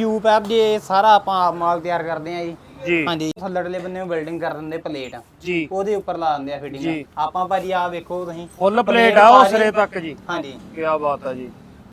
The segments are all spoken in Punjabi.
ਯੂਪੈਪ ਜੇ ਸਾਰਾ ਆਪਾਂ ਆਪ ਮਾਲ ਤਿਆਰ ਕਰਦੇ ਆ ਜੀ। ਜੀ। ਹਾਂਜੀ ਥੱਲੜਲੇ ਬੰਨੇ ਬਿਲਡਿੰਗ ਕਰ ਦਿੰਦੇ ਪਲੇਟ ਜੀ। ਉਹਦੇ ਉੱਪਰ ਲਾ ਦਿੰਦੇ ਆ। ਫਿਟਿੰਗ ਆਪਾਂ ਭਾਜੀ ਆ ਵੇਖੋ ਤੁਸੀਂ। ਫੁੱਲ ਪਲੇਟ ਆ ਉਹ ਸਿਰੇ ਤੱਕ ਜੀ। ਹਾਂਜੀ। ਕੀ ਬਾਤ ਆ ਜੀ।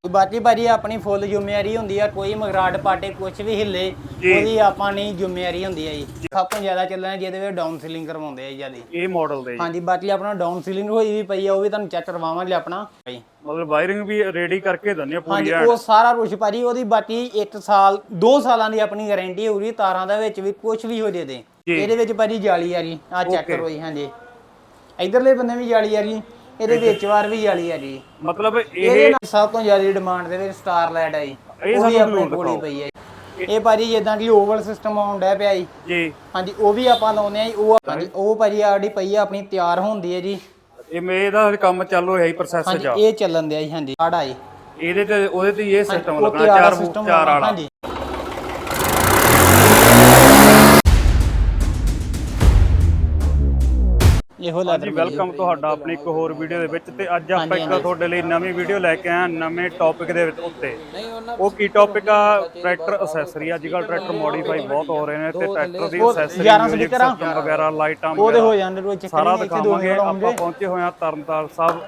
ਬਾਕੀ ਭਾਜੀ ਆਪਣੀ ਫੁੱਲ ਜ਼ਿੰਮੇਵਾਰੀ ਹੁੰਦੀ ਆ ਕੋਈ ਮਗਰਾਟ ਪਾਟੇ ਕੁਝ ਵੀ ਹਿੱਲੇ ਜੀ। ਉਹਦੀ ਆਪਾਂ ਨਹੀਂ ਜ਼ਿੰਮੇਵਾਰੀ ਹੁੰਦੀ ਆ ਜੀ। ਸਭ ਤੋਂ ਜ਼ਿਆਦਾ ਚੱਲਣਾ ਜਿਹਦੇ ਵਿੱਚ ਡਾਊਨ ਸੀਲਿੰਗ ਕਰਵਾਉਂਦੇ ਆ ਜ਼ਿਆਦਾ। ਇਹ ਮਾਡਲ ਦੇ ਜੀ। ਹਾਂਜੀ ਬਾਕੀ ਆਪਣਾ ਡਾਊਨ ਸੀਲਿੰਗ ਹੋਈ ਵੀ ਪਈ ਆ ਉਹ ਵੀ ਤੁਹਾਨੂੰ ਚੈੱਕ ਕਰਵਾਵਾਂਗੇ ਆਪਣਾ। ਭਾਈ ਮਤਲਬ ਵਾਇਰਿੰਗ ਵੀ ਰੈਡੀ ਕਰਕੇ ਦਿੰਦੇ ਆ ਪੂਰੀ ਹਾਂਜੀ ਐਨ ਉਹ ਸਾਰਾ ਕੁਝ ਭਾਜੀ ਉਹਦੀ ਬਾਕੀ 1 ਸਾਲ 2 ਸਾਲਾਂ ਦੀ ਆਪਣੀ ਗਾਰੰਟੀ ਹੋਊਗੀ ਤਾਰਾਂ ਦੇ ਵਿੱਚ ਵੀ ਕੁਝ ਵੀ ਹੋ ਜੇ ਤੇ। ਜੀ। ਇਹਦੇ ਵਿੱਚ ਭਾਜੀ ਜਾਲੀ ਆ ਜੀ ਆ ਚੈੱਕ ਕਰੋ ਜੀ ਹਾਂਜੀ। ਇਧਰਲੇ ਬੰਨੇ ਵੀ ਜਾਲੀ ਆ ਜੀ। ਇਹਦੇ ਵਿੱਚ ਵਾਰ ਵੀ ਜਾਲੀ ਆ ਜੀ। ਮਤਲਬ ਇਹਦੇ ਇਹ ਨਾਲ ਸਭ ਤੋਂ ਜ਼ਿਆਦਾ ਡਿਮਾਂਡ ਦੇ ਵਿੱਚ ਸਟਾਰ ਲਾਈਟ ਆ ਜੀ। ਇਹ ਉਹ ਵੀ ਸਾਨੂੰ ਆਪਣੇ ਜ਼ਰੂਰ ਕੋਲ ਹੀ ਦਿਖਾਓ। ਪਈ ਹੈ ਜੀ। ਇਹ ਭਾਜੀ ਜਿੱਦਾਂ ਕਿ ਓਵਲ ਸਿਸਟਮ ਆਉਂਦਾ ਪਿਆ ਜੀ। ਜੀ। ਹਾਂਜੀ ਉਹ ਵੀ ਆਪਾਂ ਲਾਉਂਦੇ ਆ ਜੀ। ਉਹ ਹਾਂਜੀ। ਉਹ ਭਾਜੀ ਆੜੀ ਪਈ ਆ ਆਪਣੀ ਤਿਆਰ ਹੁੰਦੀ ਹੈ ਜੀ। ਇਹ ਮੇ ਇਹਦਾ ਕੰਮ ਚੱਲੂ ਹੈ ਪ੍ਰੋਸੈਸ ਹਾਂਜੀ ਜਾ। ਇਹ ਚੱਲਣ ਦਿਆ ਜੀ ਹਾਂਜੀ। ਆੜਾ ਜੀ। ਇਹਦੇ ਤੇ ਉਹਦੇ ਤੇ ਹੀ ਇਹ ਸਿਸਟਮ ਲੱਗਣਾ ਚਾਰ ਚਾਰ ਵਾਲਾ ਹਾਂਜੀ। ਇਹੋ ਹਾਂਜੀ ਲੈਦਰ ਵੈਲਕਮ ਤੁਹਾਡਾ ਆਪਣੀ ਇੱਕ ਹੋਰ ਵੀਡੀਓ ਦੇ ਵਿੱਚ ਤੇ ਅੱਜ ਆਪਾਂ ਇੱਕ ਤੁਹਾਡੇ ਲਈ ਨਵੀਂ ਵੀਡੀਓ ਲੈ ਕੇ ਆਏ ਹਾਂ ਨਵੇਂ ਟੌਪਿਕ ਦੇ ਵਿੱਚ ਉੱਤੇ। ਉਹ ਕੀ ਟੌਪਿਕ ਆ? ਟਰੈਕਟਰ ਅਸੈਸਰੀ ਅੱਜ ਕੱਲ ਟਰੈਕਟਰ ਮੋਡੀਫਾਈ ਬਹੁਤ ਹੋ ਰਹੇ ਨੇ ਤੇ ਟਰੈਕਟਰ ਦੀ ਅਸੈਸਰੀ 11 ਸਪੀਕਰਾਂ ਵਗੈਰਾ ਲਾਈਟਾਂ ਉਹਦੇ ਹੋ ਜਾਂਦੇ ਰੋਜ਼ ਚੱਕਰ ਸਾਰਾ ਨਹੀਂ ਇੱਥੇ ਦੋ ਦਿਖਾਵਾਂਗੇ। ਆਪਾਂ ਪਹੁੰਚੇ ਹੋਏ ਤਰਨਤਾਰਨ ਸਾਹਿਬ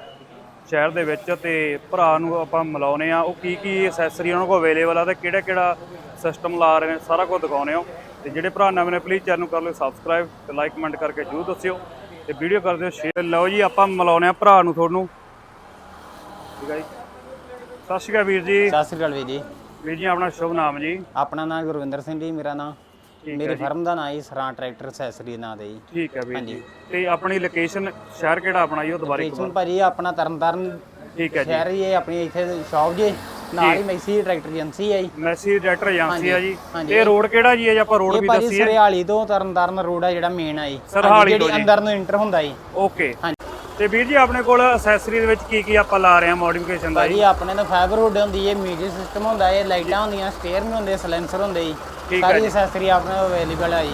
ਸ਼ਹਿਰ ਦੇ ਵਿੱਚ ਤੇ ਭਰਾ ਨੂੰ ਆਪਾਂ ਮਿਲਾਉਨੇ ਆ ਉਹ ਕੀ ਕੀ ਅਸੈਸਰੀ ਉਹਨਾਂ ਕੋਲ ਅਵੇਲੇਬਲ ਆ ਤੇ ਕਿਹੜਾ ਕਿਹੜਾ ਸਿਸਟਮ ਲਾ ਰਹੇ ਨੇ ਸਾਰਾ ਕੁਝ ਦਿਖਾਉਨੇ ਆ ਤੇ ਜਿਹੜੇ ਭਰਾ ਨਵੇਂ ਨੇ ਪਲੀਜ਼ ਚੈਨਲ ਨੂੰ ਕਰ ਲਓ ਸਬਸਕ੍ਰਾਈਬ ਤੇ ਲਾਈਕ ਕਮੈਂਟ ਕਰਕੇ ਜਰੂਰ ਦੱਸਿਓ। ਤੇ ਵੀਡੀਓ ਕਰ ਦਿਓ ਸ਼ੇਅਰ ਲਓ ਜੀ ਆਪਾਂ ਮਿਲਾਉਨੇ ਆ ਭਰਾ ਨੂੰ ਤੁਹਾਨੂੰ। ਠੀਕ ਹੈ ਜੀ। ਸਤਿ ਸ਼੍ਰੀ ਅਕਾਲ ਵੀਰ ਜੀ। ਸਤਿ ਸ੍ਰੀ ਅਕਾਲ ਵੀਰ ਜੀ। ਵੀਰ ਜੀ ਆਪਣਾ ਸ਼ੁਭ ਨਾਮ ਜੀ। ਆਪਣਾ ਨਾਮ ਗੁਰਵਿੰਦਰ ਸਿੰਘ ਜੀ ਮੇਰਾ ਨਾਮ। ਮੇਰੀ ਫਰਮ ਦਾ ਨਾਮ ਜੀ ਸਰਾਂ ਟਰੈਕਟਰ ਅਸੈਸਰੀ ਨਾਂ ਦੇ ਜੀ। ਠੀਕ ਹੈ ਵੀਰ ਜੀ। ਤੇ ਆਪਣੀ ਲੋਕੇਸ਼ਨ ਸ਼ਹਿਰ ਕਿਹੜਾ ਆਪਣਾ ਜੀ ਉਹ ਦੁਬਾਰਾ ਇੱਕ ਸਟੇਸ਼ਨ ਭਾਜੀ ਆਪਣਾ ਤਰਨਤਾਰਨ ਠੀਕ ਹੈ ਜੀ। ਸ਼ਹਿਰ ਹੀ ਇਹ ਆਪਣੀ ਇੱਥੇ ਸ਼ਾਪ ਜੇ। ਨਾਲ ਹੀ ਮੈਸੀ ਟਰੈਕਟਰ ਏਜੰਸੀ ਹੈ ਜੀ। ਮੈਸੀ ਡਾਇਰੈਕਟਰ ਏਜੰਸੀ ਆ ਜੀ। ਇਹ ਰੋਡ ਕਿਹੜਾ ਜੀ ਇਹ ਜੇ? ਆਪਾਂ ਰੋਡ ਇਹ ਵੀ ਭਾਜੀ ਦੱਸੀਏ। ਸਰਿਆਲੀ ਤੋਂ ਤਰਨਤਾਰਨ ਰੋਡ ਆ ਜਿਹੜਾ ਮੇਨ ਆ ਜੀ। ਸਰਹਾਲੀ ਤੋਂ। ਅੰਦਰ ਨੂੰ ਇੰਟਰ ਹੁੰਦਾ ਜੀ। ਓਕੇ। ਹਾਂਜੀ। ਤੇ ਵੀਰ ਜੀ ਆਪਣੇ ਕੋਲ ਅਸੈਸਰੀ ਦੇ ਵਿੱਚ ਕੀ ਕੀ ਆਪਾਂ ਲਾ ਰਹੇ ਹਾਂ ਮੋਡੀਫਿਕੇਸ਼ਨ ਦਾ ਜੀ? ਭਾਜੀ ਆਪਣੇ ਤੋਂ ਫਾਈਬਰ ਹੁੱਡ ਹੁੰਦੀ ਹੈ ਮਿਊਜ਼ਿਕ ਸਿਸਟਮ ਹੁੰਦਾ ਹੈ ਲਾਈਟਾਂ ਹੁੰਦੀਆਂ ਸਟੀਅਰਿੰਗ ਹੁੰਦੇ ਸਲੈਂਸਰ ਹੁੰਦੇ ਜੀ। ਹੈ ਸਾਰੀ। ਐਕਸੈਸਰੀ ਆਪਣੇ ਅਵੇਲੇਬਲ ਆ ਜੀ।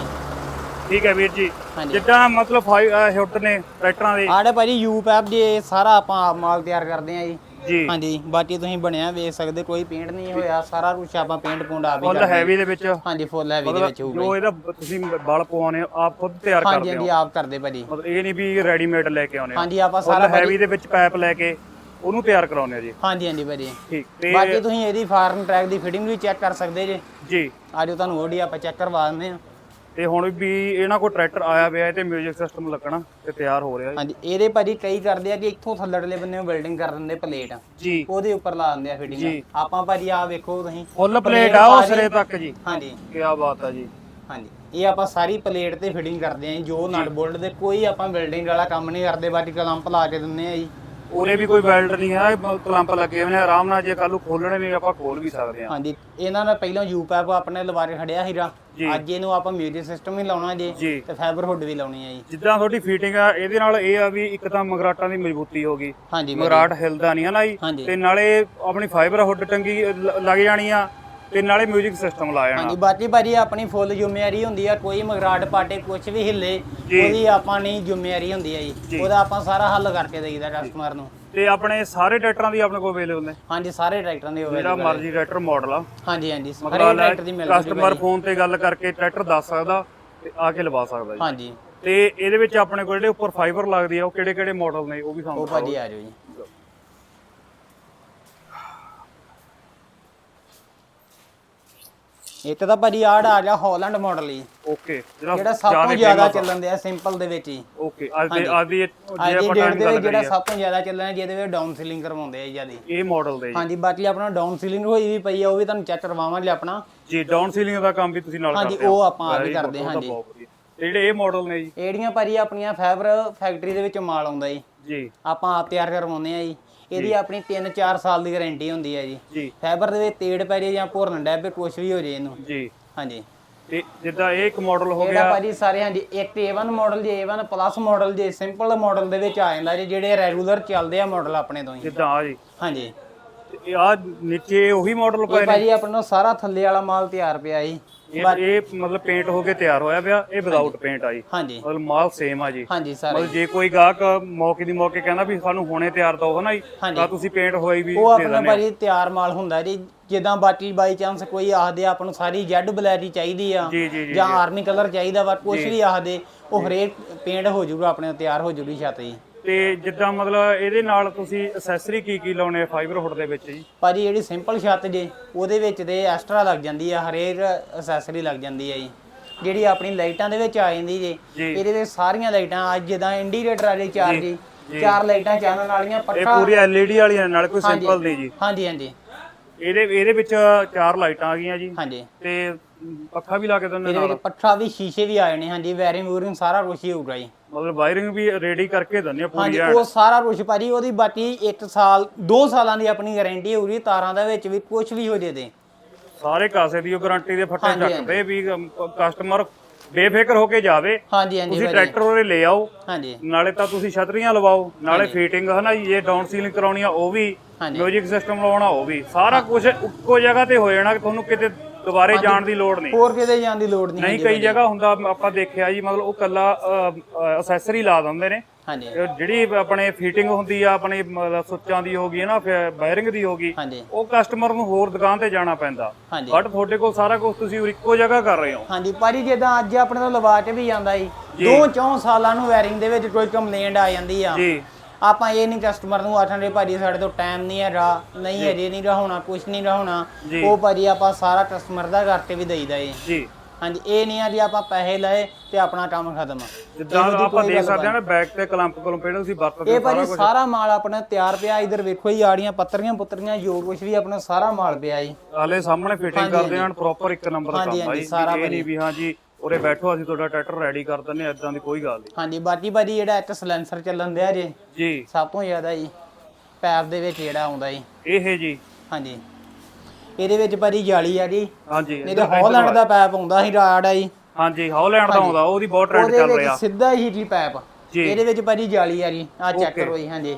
ਠੀਕ ਹੈ ਵੀਰ ਜੀ। ਜਿੱਦਾਂ ਮਤਲਬ ਹਿੱਟ ਨੇ ਟਰੈਕਟਰਾਂ ਦੇ। ਆੜੇ ਭਾਜੀ ਯੂਪੈਪ ਜੇ ਸਾਰਾ ਆਪਾਂ ਆਪ ਮਾਲ ਤਿਆਰ ਕਰਦੇ ਆ ਜੀ। ਜੀ। ਹਾਂਜੀ ਬਾਕੀ ਤੁਸੀਂ ਬਣਿਆ ਵੇਖ ਸਕਦੇ ਕੋਈ ਪੇਂਟ ਨਹੀਂ ਹੋਇਆ ਸਾਰਾ ਕੁਝ ਆਪਾਂ ਪੇਂਟ ਪੁੰਡ ਆਪ ਹੀ ਫੁੱਲ ਕਰਦੇ ਹੈਵੀ ਦੇ ਵਿੱਚ? ਹਾਂਜੀ ਫੁੱਲ ਹੈਵੀ ਦੇ ਵਿੱਚ ਹੋਊਗਾ ਜੋ ਇਹਦਾ ਤੁਸੀਂ ਬਲ ਪਵਾਉਣੇ ਹੋ, ਆਪ ਖੁਦ ਤਿਆਰ ਹਾਂਜੀ ਕਰਦੇ ਹਾਂਜੀ ਹੋ? ਆਪ ਕਰਦੇ ਭਾਜੀ। ਮਤਲਬ ਇਹ ਨਹੀਂ ਵੀ ਰੈਡੀਮੇਡ ਲੈ ਕੇ ਆਉਣੇ ਹੋ? ਹਾਂਜੀ ਆਪਾਂ ਫੁੱਲ ਸਾਰਾ ਹੈਵੀ ਦੇ ਵਿੱਚ ਪਾਈਪ ਲੈ ਕੇ ਉਹਨੂੰ ਤਿਆਰ ਕਰਾਉਣੇ ਹੋ ਜੀ? ਹਾਂਜੀ ਹਾਂਜੀ ਭਾਜੀ। ਠੀਕ ਤੇ ਬਾਕੀ ਤੁਸੀਂ ਇਹਦੀ ਫਾਰਮ ਟਰੈਕ ਦੀ ਫਿਟਿੰਗ ਵੀ ਚੈੱਕ ਕਰ ਸਕਦੇ ਜੇ। ਜੀ। ਆਜੋ ਤੁਹਾਨੂੰ ਉਹਦੀ ਆਪਾਂ ਚੈੱਕ ਕਰਵਾ ਦਿੰਦੇ ਆ ਤੇ ਹੁਣ ਵੀ ਇਹਨਾਂ ਕੋਲ ਟਰੈਕਟਰ ਆਇਆ ਪਿਆ ਹੈ ਤੇ ਮਿਊਜ਼ਿਕ ਸਿਸਟਮ ਲੱਗਣਾ ਤੇ ਤਿਆਰ ਹੋ ਰਿਹਾ ਹੈ। ਹਾਂਜੀ ਇਹਦੇ ਭਾਜੀ ਕਈ ਕਰਦੇ ਆ ਕਿ ਇੱਥੋਂ ਥੱਲੜਲੇ ਬੰਨੇ ਬਿਲਡਿੰਗ ਕਰ ਦਿੰਦੇ ਪਲੇਟ ਜੀ। ਉਹਦੇ ਉੱਪਰ ਲਾ ਦਿੰਦੇ ਆ ਫਿਟਿੰਗ ਆਪਾਂ ਭਾਜੀ ਆ ਵੇਖੋ ਤੁਸੀਂ। ਫੁੱਲ ਪਲੇਟ ਆ ਉਹ ਸਿਰੇ ਤੱਕ ਜੀ। ਹਾਂਜੀ। ਕੀ ਬਾਤ ਆ ਜੀ। ਹਾਂਜੀ। ਇਹ ਆਪਾਂ ਸਾਰੀ ਪਲੇਟ ਤੇ ਫਿਟਿੰਗ ਕਰਦੇ ਆਂ ਜੀ, ਨਟ ਬੋਲਟ ਦੇ ਕੋਈ ਆਪਾਂ ਬਿਲਡਿੰਗ ਵਾਲਾ ਕੰਮ ਨਹੀਂ ਕਰਦੇ ਬਾਕੀ ਕਲੰਪ ਲਾ ਕੇ ਦਿੰਦੇ ਆ ਜੀ। ਉਰੇ ਵੀ ਕੋਈ ਵੈਲਡ ਨਹੀਂ ਹੈ ਇਹ ਬ- ਕਲੰਪ ਲੱਗੇ ਹੋਏ ਨੇ ਆਰਾਮ ਨਾਲ ਜੇ ਕੱਲ ਨੂੰ ਖੋਲਣੇ ਨੇ ਆਪਾਂ ਖੋਲ ਵੀ ਸਕਦੇ ਹਾਂ ਹਾਂਜੀ ਇਹਨਾਂ ਦਾ ਪਹਿਲਾਂ ਯੂਪੈਪ ਆਪਣੇ ਲਵਾਰੇ ਖੜਿਆ ਹੀਰਾ ਜੀ। ਅੱਜ ਇਹਨੂੰ ਆਪਾਂ ਮਿਊਜ਼ਿਕ ਸਿਸਟਮ ਵੀ ਲਾਉਣਾ ਜੀ ਜੀ ਤੇ ਫਾਈਬਰ ਹੁੱਡ ਵੀ ਲਾਉਣੀ ਆ ਜੀ ਜਿੱਦਾਂ ਤੁਹਾਡੀ ਫੀਟਿੰਗ ਆ ਇਹਦੇ ਨਾਲ ਇਹ ਆ ਵੀ ਇੱਕ ਤਾਂ ਮਗਰਾਟਾਂ ਦੀ ਮਜ਼ਬੂਤੀ ਹੋ ਗਈ ਹਾਂਜੀ ਭਾਜੀ। ਮਗਰਾਟ ਹਿਲਦਾ ਨਹੀਂ ਹੈ ਨਾ ਜੀ ਹਾਂਜੀ। ਤੇ ਨਾਲੇ ਆਪਣੀ ਫਾਈਬਰ ਹੁੱਡ ਟੰਗੀ ਲ- ਲੱਗ ਜਾਣੀ ਆ ਤੇ ਨਾਲੇ ਮਿਊਜ਼ਿਕ ਸਿਸਟਮ ਲਾ ਜਾਣਾ ਹਾਂਜੀ ਬਾਕੀ ਭਾਜੀ ਆਪਣੀ ਫੁੱਲ ਜ਼ਿੰਮੇਵਾਰੀ ਹੁੰਦੀ ਆ ਕੋਈ ਮਗਰਾਟ ਪਾਟੇ ਕੁਝ ਵੀ ਹਿੱਲੇ ਜੀ। ਉਹਦੀ ਆਪਾਂ ਨਹੀਂ ਜ਼ਿੰਮੇਵਾਰੀ ਹੁੰਦੀ ਆ ਜੀ। ਉਹਦਾ ਆਪਾਂ ਸਾਰਾ ਹੱਲ ਕਰਕੇ ਦੇਈਦਾ ਕਸਟਮਰ ਨੂੰ। ਤੇ ਆਪਣੇ ਸਾਰੇ ਟਰੈਕਟਰਾਂ ਦੀ ਆਪਣੇ ਕੋਲ ਅਵੇਲੇਬਲ ਨੇ? ਹਾਂਜੀ ਸਾਰੇ ਟਰੈਕਟਰਾਂ ਦੇ ਹੋਵੇ ਜਿਹੜਾ ਮਰਜ਼ੀ ਟਰੈਕਟਰ ਮਾਡਲ ਆ। ਹਾਂਜੀ ਹਾਂਜੀ ਸਾਰੇ ਟਰੈਕਟਰ ਦੀ ਮਿਲ ਕਸਟਮਰ ਫੋਨ ਤੇ ਗੱਲ ਕਰਕੇ ਟਰੈਕਟਰ ਦੱਸ ਸਕਦਾ ਤੇ ਆ ਕੇ ਲਵਾ ਸਕਦਾ ਜੀ। ਹਾਂਜੀ। ਤੇ ਇਹਦੇ ਵਿੱਚ ਆਪਣੇ ਕੋਲ ਜਿਹੜੇ ਉੱਪਰ ਫਾਈਬਰ ਲੱਗਦੀ ਆ ਉਹ ਕਿਹੜੇ ਕਿਹੜੇ ਮਾਡਲ ਨੇ ਉਹ ਵੀ ਸਾਨੂੰ ਉਹ ਭਾਜੀ ਆ ਜਾਓ ਜੀ। ਇੱਕ ਤਾਂ ਭਾਜੀ ਆੜ ਆ ਗਿਆ ਹਾਲੈਂਡ ਮਾਡਲ ਜੀ। ਓਕੇ ਜਿਹੜਾ ਸਭ ਤੋਂ ਜ਼ਿਆਦਾ ਚੱਲਣ ਦਿਆ ਸਿੰਪਲ ਦੇ ਵਿੱਚ ਹੀ। ਓਕੇ ਅੱਜ ਦੇ ਅੱਜ ਦੀ ਜੇ ਅੱਜ ਦੀ ਡੇਟ ਦੇ ਵਿੱਚ ਜਿਹੜਾ ਸਭ ਤੋਂ ਜ਼ਿਆਦਾ ਚੱਲਣਾ ਜਿਹਦੇ ਵਿੱਚ ਡਾਊਨ ਸੀਲਿੰਗ ਕਰਵਾਉਂਦੇ ਆ ਜਿਆਦੀ। ਇਹ ਮਾਡਲ ਦੇ ਜੀ। ਹਾਂਜੀ ਬਾਕੀ ਆਪਣਾ ਡਾਊਨ ਸੀਲਿੰਗ ਹੋਈ ਵੀ ਪਈ ਆ ਉਹ ਵੀ ਤੁਹਾਨੂੰ ਚੈੱਕ ਕਰਵਾਵਾਂਗੇ ਆਪਣਾ। ਜੀ ਡਾਊਨ ਸੀਲਿੰਗ ਦਾ ਕੰਮ ਵੀ ਤੁਸੀਂ ਨਾਲ ਹਾਂਜੀ, ਕਰਦੇ ਹੋ। ਉਹ ਆਪਾਂ ਹੀ Very good, ਕਰਦੇ ਹਾਂ, ਤਾਂ ਹਾਂਜੀ। ਤੇ ਜਿਹੜੇ ਇਹ ਮਾਡਲ ਨੇ ਜੀ। ਇਹੜੀਆਂ ਭਾਜੀ ਆਪਣੀਆਂ ਫਾਈਬਰ ਫੈਕਟਰੀ ਦੇ ਵਿੱਚੋਂ ਮਾਲ ਆਉਂਦਾ ਜੀ। ਜੀ। ਆਪਾਂ ਆਪ ਤਿਆਰ ਕਰਵਾਉਂਦੇ ਆ ਜੀ। ਇਹਦੀ ਆਪਣੀ 3-4 ਸਾਲ ਦੀ ਗਾਰੰਟੀ ਹੁੰਦੀ ਹੈ ਜੀ। ਫਾਈਬਰ ਦੇ ਤੇੜ ਪੈ ਜੇ ਜਾਂ ਭੁਰਨ ਡੈਬੇ ਕੁਝ ਵੀ ਹੋ ਜੇ ਇਹਨੂੰ। ਜੀ। ਹਾਂਜੀ। ਤੇ ਜਿੱਦਾਂ ਇਹ ਇੱਕ ਮਾਡਲ ਹੋ ਗਿਆ ਭਾਜੀ ਸਾਰੇ ਹਾਂਜੀ ਇੱਕ A1 ਮਾਡਲ ਜੇ A1 ਪਲੱਸ ਮਾਡਲ ਜੇ ਸਿੰਪਲ ਮਾਡਲ ਦੇ ਵਿੱਚ ਆ ਜਾਂਦਾ ਜੀ ਜਿਹੜੇ ਰੈਗੂਲਰ ਚੱਲਦੇ ਆ ਮਾਡਲ ਆਪਣੇ ਤੋਂ ਹੀ। ਜਿੱਦਾਂ ਆ ਜੀ। ਹਾਂਜੀ। ਆ ਨੀਚੇ ਉਹੀ ਮਾਡਲ ਪਏ ਨੇ? ਭਾਜੀ ਆਪਣਾ ਸਾਰਾ ਥੱਲੇ ਵਾਲਾ ਮਾਲ ਤਿਆਰ ਪਿਆ ਜੀ। ਇਹ ਇਹ ਮਤਲਬ ਪੇਂਟ ਹੋ ਕੇ ਤਿਆਰ ਹੋਇਆ ਪਿਆ ਇਹ ਵਿਦਆਊਟ ਪੇਂਟ ਆ ਜੀ। ਹਾਂਜੀ। ਮਤਲਬ ਮਾਲ ਸੇਮ ਆ ਜੀ। ਹਾਂਜੀ ਸਾਰੇ। ਮਤਲਬ ਜੇ ਕੋਈ ਗਾਹਕ ਮੌਕੇ ਦੀ ਮੌਕੇ ਕਹਿੰਦਾ ਵੀ ਸਾਨੂੰ ਹੁਣੇ ਤਿਆਰ ਦੋ ਹਨਾ ਜੀ ਹਾਂਜੀ। ਤਾਂ ਤੁਸੀਂ ਪੇਂਟ ਹੋਈ ਵੀ ਉਹ ਦੇ ਆਪਣਾ ਦਿੰਦੇ ਹੋ ਭਾਜੀ ਤਿਆਰ ਮਾਲ ਹੁੰਦਾ ਜੀ ਜਿੱਦਾਂ ਬਾਕੀ ਬਾਈ ਚਾਂਸ ਕੋਈ ਆਖਦੇ ਆਪਾਂ ਨੂੰ ਸਾਰੀ ਜੈਡ ਬਲੈਰੀ ਚਾਹੀਦੀ ਆ ਜੀ ਆਰਮੀ ਕਲਰ ਚਾਹੀਦਾ ਵਾ ਕੁਝ ਵੀ ਆਖਦੇ ਉਹ ਹਰੇਕ ਪੇਂਟ ਹੋ ਜਾਊਗਾ ਆਪਣੇ ਤਿਆਰ ਹੋ ਜੂਗੀ ਛੱਤ ਜੀ। ਤੇ ਜਿੱਦਾਂ ਮਤਲਬ ਇਹਦੇ ਨਾਲ ਤੁਸੀਂ ਐਕਸੈਸਰੀ ਕੀ ਕੀ ਲਾਉਣੇ ਆ ਫਾਈਬਰ ਹੁੱਡ ਦੇ ਵਿੱਚ ਜੀ? ਭਾਜੀ ਜਿਹੜੀ ਸਿੰਪਲ ਛੱਤ ਜੇ ਉਹਦੇ ਵਿੱਚ ਤੇ ਐਕਸਟਰਾ ਲੱਗ ਜਾਂਦੀ ਆ ਹਰੇਕ ਅਸੈਸਰੀ ਲੱਗ ਜਾਂਦੀ ਆ ਜੀ। ਜਿਹੜੀ ਆਪਣੀ ਲਾਈਟਾਂ ਦੇ ਵਿੱਚ ਆ ਜਾਂਦੀ ਜੇ ਜੀ। ਇਹਦੇ ਵਿੱਚ ਸਾਰੀਆਂ ਲਾਈਟਾਂ ਅੱਜ ਜਿੱਦਾਂ ਇੰਡੀਕੇਟਰ ਜੇ ਚਾਰ ਜੀ ਚਾਰ ਲਾਈਟਾਂ ਚਾਨਣ ਵਾਲੀਆਂ ਇਹ ਪੂਰੀ LED ਵਾਲੀਆਂ ਨਾਲ ਕੋਈ ਸਿੰਪਲ ਨਹੀਂ ਜੀ। ਹਾਂਜੀ ਹਾਂਜੀ। ਇਹਦੇ ਇਹਦੇ ਵਿੱਚ ਚਾਰ ਲਾਈਟਾਂ ਆ ਗਈਆਂ ਜੀ। ਹਾਂਜੀ। ਤੇ ਪੱਖਾ ਵੀ ਲਾ ਕੇ ਦਿੰਦੇ ਇਹਦੇ ਨਾਲ। ਵਿੱਚ ਪੱਠਾ ਵੀ ਸ਼ੀਸ਼ੇ ਵੀ ਆਏ ਨੇ ਹਾਂਜੀ ਵੈਰਿੰਗ ਵੂਰਿੰਗ ਸਾਰਾ ਕੁਝ ਹੀ ਹੋਊਗਾ ਜੀ। ਮਤਲਬ ਵਾਇਰਿੰਗ ਵੀ ਰੈਡੀ ਕਰਕੇ ਦਿੰਦੇ ਆ ਪੂਰੀ ਹਾਂਜੀ ਐਨ ਉਹ ਸਾਰਾ ਕੁਝ ਭਾਜੀ ਉਹਦੀ ਬਾਕੀ 1 ਸਾਲ 2 ਸਾਲਾਂ ਦੀ ਆਪਣੀ ਗਾਰੰਟੀ ਹੋਊਗੀ ਤਾਰਾਂ ਦੇ ਵਿੱਚ ਵੀ ਕੁਝ ਵੀ ਹੋ ਜੇ ਤੇ। ਸਾਰੇ ਕਾਸੇ ਦੀ ਉਹ ਗਾਰੰਟੀ ਦੇ ਫੱਟੇ ਹਾਂਜੀ, ਚੱਕਦੇ ਵੀ ਕਸਟਮਰ ਬੇਫਿਕਰ ਹੋ ਕੇ ਜਾਵੇ ਹਾਂਜੀ ਹਾਂਜੀ ਤੁਸੀਂ ਭਾਜੀ। ਟਰੈਕਟਰ ਉਹਦੇ ਲੈ ਆਓ ਹਾਂਜੀ। ਨਾਲੇ ਤਾਂ ਤੁਸੀਂ ਛਤਰੀਆਂ ਲਵਾਓ ਨਾਲੇ ਫਿਟਿੰਗ ਹਨਾ ਜੀ, ਡਾਊਨ ਸੀਲਿੰਗ ਕਰਾਉਣੀ ਆ ਉਹ ਵੀ ਹਾਂਜੀ। ਮਿਊਜ਼ਿਕ ਸਿਸਟਮ ਲਵਾਉਣਾ ਉਹ ਵੀ। ਸਾਰਾ ਕੁਝ ਇੱਕੋ ਜਗ੍ਹਾ ਤੇ ਹੋ ਜਾਣਾ ਤੁਹਾਨੂੰ ਕਿਤੇ ਦੁਬਾਰੇ ਜਾਣ ਦੀ ਲੋੜ ਨਹੀਂ। ਹੋਰ ਕਿਤੇ ਜਾਣ ਦੀ ਲੋੜ ਨਹੀਂ ਨਹੀਂ ਕਈ ਜਗ੍ਹਾ ਹੁੰਦਾ ਆਪਾਂ ਦੇਖਿਆ ਜੀ ਮਤਲਬ ਉਹ ਕੱਲਾ ਅਸੈਸਰੀ ਲਾ ਦਿੰਦੇ ਨੇ। ਹਾਂਜੀ। ਜਿਹੜੀ ਆਪਣੇ ਫਿਟਿੰਗ ਹੁੰਦੀ ਆ ਆਪਣੀ ਸੁੱਚਾਂ ਦੀ ਹੋਗੀ ਹੈ ਨਾ ਫਿਰ ਵਾਇਰਿੰਗ ਦੀ ਹੋਗੀ ਹਾਂਜੀ। ਉਹ ਕਸਟਮਰ ਨੂੰ ਹੋਰ ਦੁਕਾਨ ਤੇ ਜਾਣਾ ਪੈਂਦਾ। ਬਟ ਤੁਹਾਡੇ ਕੋਲ ਸਾਰਾ ਕੁਝ ਤੁਸੀਂ ਇੱਕੋ ਜਗ੍ਹਾ ਕਰ ਰਹੇ ਹੋ। ਹਾਂਜੀ ਭਾਜੀ ਜਿੱਦਾਂ ਅੱਜ ਆਪਣੇ ਤੋਂ ਲਵਾ ਕੇ ਵੀ ਜਾਂਦਾ ਜੀ ਦੋ ਚੌਂ ਸਾਲਾਂ ਨੂੰ ਵਾਇਰਿੰਗ ਦੇ ਵਿੱਚ ਕੋਈ ਕੰਪਲੇਂਟ ਆ ਜਾਂਦੀ ਆ। ਜੀ। ਆਪਾਂ ਇਹ ਨਹੀਂ ਕਸਟਮਰ ਨੂੰ ਆਖਾਂਗੇ ਭਾਜੀ ਸਾਡੇ ਤੋਂ ਟਾਈਮ ਨਹੀਂ ਹੈਗਾ ਨਹੀਂ ਅਜੇ ਨਹੀਂ ਰਹਾਉਣਾ ਕੁਝ ਨਹੀਂ ਰਹਾਉਣਾ। ਜੀ। ਉਹ ਭਾਜੀ ਆਪਾਂ ਸਾਰਾ ਕਸਟਮਰ ਦਾ ਕਰਕੇ ਵੀ ਦੇਈਦਾ ਜੀ ਜੀ। ਹਾਂਜੀ ਇਹ ਨਹੀਂ ਆ ਜੀ ਆਪਾਂ ਪੈਸੇ ਲਏ ਤੇ ਆਪਣਾ ਕੰਮ ਖਤਮ। ਜਿੱਦਾਂ ਇਹੋ ਜਿਹੀ ਆਪਾਂ ਕੋਈ ਦੇਖ ਗੱਲ ਸਕਦੇ ਹਾਂ ਨਾ ਬੈਕ ਤੇ ਕਲੰਪ ਕੋਲੋਂ ਪਹਿਲਾਂ ਤੁਸੀਂ ਵਰਤਦੇ ਇਹ ਹੋ ਸਾਰਾ ਭਾਜੀ ਕੁਝ ਸਾਰਾ ਮਾਲ ਆਪਣਾ ਤਿਆਰ ਪਿਆ ਇਧਰ ਵੇਖੋ ਜੀ ਆੜੀਆਂ ਪੱਤਰੀਆਂ ਪੁੱਤਰੀਆਂ ਜੋ ਕੁਝ ਵੀ ਆਪਣਾ ਸਾਰਾ ਮਾਲ ਪਿਆ ਜੀ। ਹਾਲੇ ਸਾਹਮਣੇ ਫਿਟਿੰਗ ਕਰਦੇ ਹਨ ਪ੍ਰੋਪਰ ਇੱਕ ਨੰਬਰ ਦਾ ਹਾਂਜੀ, ਕੰਮ ਆ ਹਾਂਜੀ, ਜੀ। ਸਾਰਾ ਇਹ ਨਹੀਂ ਵੀ ਹਾਂ ਜੀ ਉਰੇ ਬੈਠੋ ਅਸੀਂ ਤੁਹਾਡਾ ਟਰੈਕਟਰ ਰੈਡੀ ਕਰ ਦਿੰਨੇ ਆ ਇਦਾਂ ਦੀ ਕੋਈ ਗੱਲ ਨਹੀਂ। ਹਾਂਜੀ ਬਾਕੀ ਭਾਜੀ ਜਿਹੜਾ ਇੱਕ ਸਲੈਂਸਰ ਚੱਲਣ ਦਿਆ ਜੇ ਜੀ। ਸਭ ਤੋਂ ਜ਼ਿਆਦਾ ਜੀ ਪੈਪ ਦੇ ਵਿੱਚ ਜਿਹੜਾ ਆਉਂਦਾ ਜੀ। ਇਹ ਜੀ। ਹਾਂਜੀ। ਇਹਦੇ ਵਿੱਚ ਭਾਜੀ ਜਾਲੀ ਆ ਜੀ। ਹਾਂਜੀ ਨਹੀਂ ਤੇ ਹਾਲੈਂਡ ਦਾ ਪੈਪ ਆਉਂਦਾ ਸੀ ਰਾਡ ਆ ਜੀ। ਹਾਂਜੀ ਹਾਲੈਂਡ ਦਾ ਆਉਂਦਾ ਉਹਦੀ ਬਹੁਤ ਟ੍ਰੈਂਡ ਉਹਦੇ ਚੱਲ ਵਿੱਚ ਰਿਹਾ ਸਿੱਧਾ ਹੀ ਜੀ ਪੈਪ ਜੀ। ਇਹਦੇ ਵਿੱਚ ਭਾਜੀ ਜਾਲੀ ਆ ਜੀ ਆ ਚੈੱਕ ਕਰੋ ਜੀ ਹਾਂਜੀ।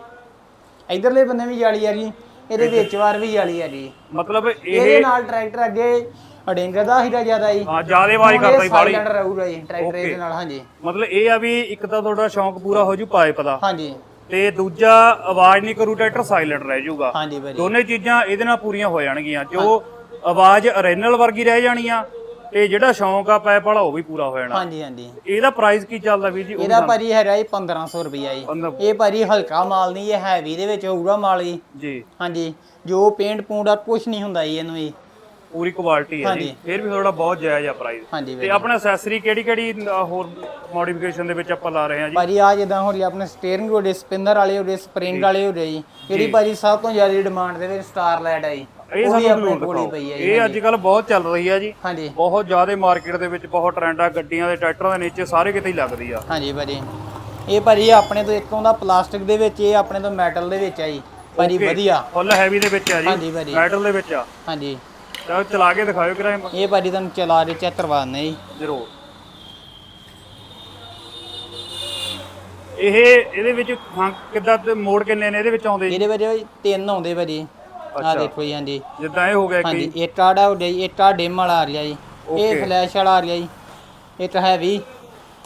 ਇਧਰਲੇ ਬੰਨੇ ਵੀ ਜਾਲੀ ਆ ਜੀ ਇਹਦੇ ਵਿੱਚ ਵਾਰ ਵੀ ਜਾਲੀ ਆ ਜੀ। ਮਤਲਬ ਇਹਦੇ ਇਹ ਨਾਲ ਟਰੈਕਟਰ ਅੱਗੇ ਅਡਿੰਗ ਦਾ ਹੀਰਾ ਜ਼ਿਆਦਾ ਜੀ। ਹਾਂ ਜਿਆਦੇ ਆਵਾਜ਼ ਕਰਦਾ ਹੀ ਬਾਲੀ। ਸਾਈਲੈਂਟ ਰਹੂਗਾ ਜੀ ਟਰੈਕਟਰ ਇਹਦੇ ਨਾਲ ਹਾਂਜੀ। ਮਤਲਬ ਇਹ ਆ ਵੀ ਇੱਕ ਤਾਂ ਤੁਹਾਡਾ ਸ਼ੌਂਕ ਪੂਰਾ ਹੋ ਜੂ ਪਾਈਪ ਦਾ। ਹਾਂਜੀ। ਤੇ ਦੂਜਾ ਆਵਾਜ਼ ਨਹੀਂ ਕਰੂ ਟਰੈਕਟਰ ਸਾਇਲੈਂਟ ਰਹਿ ਜਾਊਗਾ ਹਾਂਜੀ ਭਾਜੀ। ਦੋਨੇ ਚੀਜ਼ਾਂ ਇਹਦੇ ਨਾਲ ਪੂਰੀਆਂ ਹੋ ਜਾਣਗੀਆਂ। ਜੋ ਆਵਾਜ਼ ਅਰੈਨਲ ਵਰਗੀ ਰਹਿ ਜਾਣੀ ਆ ਤੇ ਜਿਹੜਾ ਸ਼ੌਂਕ ਆ ਪਾਈਪ ਵਾਲਾ ਉਹ ਵੀ ਪੂਰਾ ਹੋ ਜਾਣਾ। ਹਾਂਜੀ ਹਾਂਜੀ। ਇਹਦਾ ਪ੍ਰਾਈਸ ਕੀ ਚੱਲਦਾ ਵੀਰ ਜੀ? ਇਹਦਾ ਭਾਜੀ ਹੈਗਾ ਜੀ 1500 ਰੁਪਿਆ ਜੀ। ਇਹ ਭਾਜੀ ਹਲਕਾ ਮਾਲ ਨਹੀਂ ਇਹ ਹੈਵੀ ਦੇ ਵਿੱਚ ਹੋਊਗਾ ਮਾਲ ਜੀ। ਜੀ। ਹਾਂਜੀ। ਜੋ ਪੇਂਟ ਪੂੰਡਾ ਕੁਝ ਨਹੀਂ ਹੁੰਦਾ ਜੀ ਇਹਨੂੰ ਜੀ। ਪੂਰੀ ਕੁਆਲਿਟੀ ਹੈ ਜੀ। ਹਾਂਜੀ। ਫਿਰ ਵੀ ਥੋੜਾ ਬਹੁਤ ਜਾਇਜ਼ ਆ ਪ੍ਰਾਈਸ ਹਾਂਜੀ ਤੇ ਆਪਣਾ ਐਕਸੈਸਰੀ ਕਿਹੜੀ ਕਿਹੜੀ ਹੋਰ ਮੋਡੀਫਿਕੇਸ਼ਨ ਦੇ ਵਿੱਚ ਆਪਾਂ ਲਾ ਰਹੇ ਹਾਂ ਜੀ? ਭਾਜੀ ਆ ਜਿੱਦਾਂ ਹੋ ਰਹੀ ਆਪਣੇ ਸਟੀਅਰਿੰਗ ਹੋਡੇ ਸਪਿਨਰ ਵਾਲੇ ਹੋਡੇ ਸਪ੍ਰਿੰਗ ਵਾਲੇ ਹੋਡੇ ਜੀ। ਜਿਹੜੀ ਭਾਜੀ ਸਭ ਤੋਂ ਜ਼ਿਆਦਾ ਡਿਮਾਂਡ ਦੇ ਵਿੱਚ ਸਟਾਰ ਲਾਈਟ ਹੈ ਜੀ। ਇਹ ਉਹ ਵੀ ਸਾਨੂੰ ਆਪਣੇ ਜ਼ਰੂਰ ਕੋਲ ਹੀ ਦਿਖਾਓ। ਪਈ ਹੈ ਜੀ ਇਹ ਅੱਜ ਕੱਲ ਬਹੁਤ ਚੱਲ ਰਹੀ ਹੈ ਜੀ। ਹਾਂਜੀ। ਬਹੁਤ ਜ਼ਿਆਦਾ ਮਾਰਕੀਟ ਦੇ ਵਿੱਚ ਬਹੁਤ ਟ੍ਰੈਂਡ ਆ। ਗੱਡੀਆਂ ਦੇ ਟਰੈਕਟਰਾਂ ਦੇ ਨੀਚੇ ਸਾਰੇ ਕਿਤੇ ਹੀ ਲੱਗਦੀ ਆ। ਹਾਂਜੀ ਭਾਜੀ। ਇਹ ਭਾਜੀ ਆਪਣੇ ਤੋਂ ਇੱਕ ਹੁੰਦਾ ਪਲਾਸਟਿਕ ਦੇ ਵਿੱਚ ਇਹ ਆਪਣੇ ਤੋਂ ਮੈਟਲ ਦੇ ਵਿੱਚ ਆ ਜੀ। ਭਾਜੀ ਵਧੀਆ। ਫੁੱਲ ਹੈਵੀ ਦੇ ਵਿੱਚ ਆ ਹਾਂਜੀ ਜੀ ਭਾਜੀ। ਮੈਟਲ ਦੇ ਵਿੱਚ ਆ। ਹਾਂਜੀ। ਤਾਂ ਚਲਾ ਕੇ ਦਿਖਾਓ ਕਿਰਾ ਇਹ ਭਾਜੀ ਤੁਹਾਨੂੰ ਚਲਾ ਕੇ ਚੈੱਕ ਕਰਵਾ ਦਿੰਦੇ ਜੀ। ਜ਼ਰੂਰ। ਇਹ ਇਹਦੇ ਵਿੱਚ ਹਾਂ ਕਿੱਦਾਂ ਤੇ ਮੋੜ ਕਿੰਨੇ ਨੇ? ਇਹਦੇ ਵਿੱਚ ਆਉਂਦੇ ਜੀ? ਇਹਦੇ ਵਿੱਚ ਤਿੰਨ ਆਉਂਦੇ ਭਾਜੀ। ਆ। ਦੇਖੋ ਜੀ ਹਾਂਜੀ। ਜਿੱਦਾਂ ਇਹ ਹੋ ਗਿਆ ਹਾਂਜੀ ਇੱਕ ਆੜਾ ਹੋ ਗਿਆ ਜੀ ਇੱਕ ਆ ਡਿਮ ਵਾਲਾ ਆ ਰਿਹਾ ਜੀ। ਇਹ. ਫਲੈਸ਼ ਵਾਲਾ ਆ ਰਿਹਾ ਜੀ। ਇੱਕ ਹੈਵੀ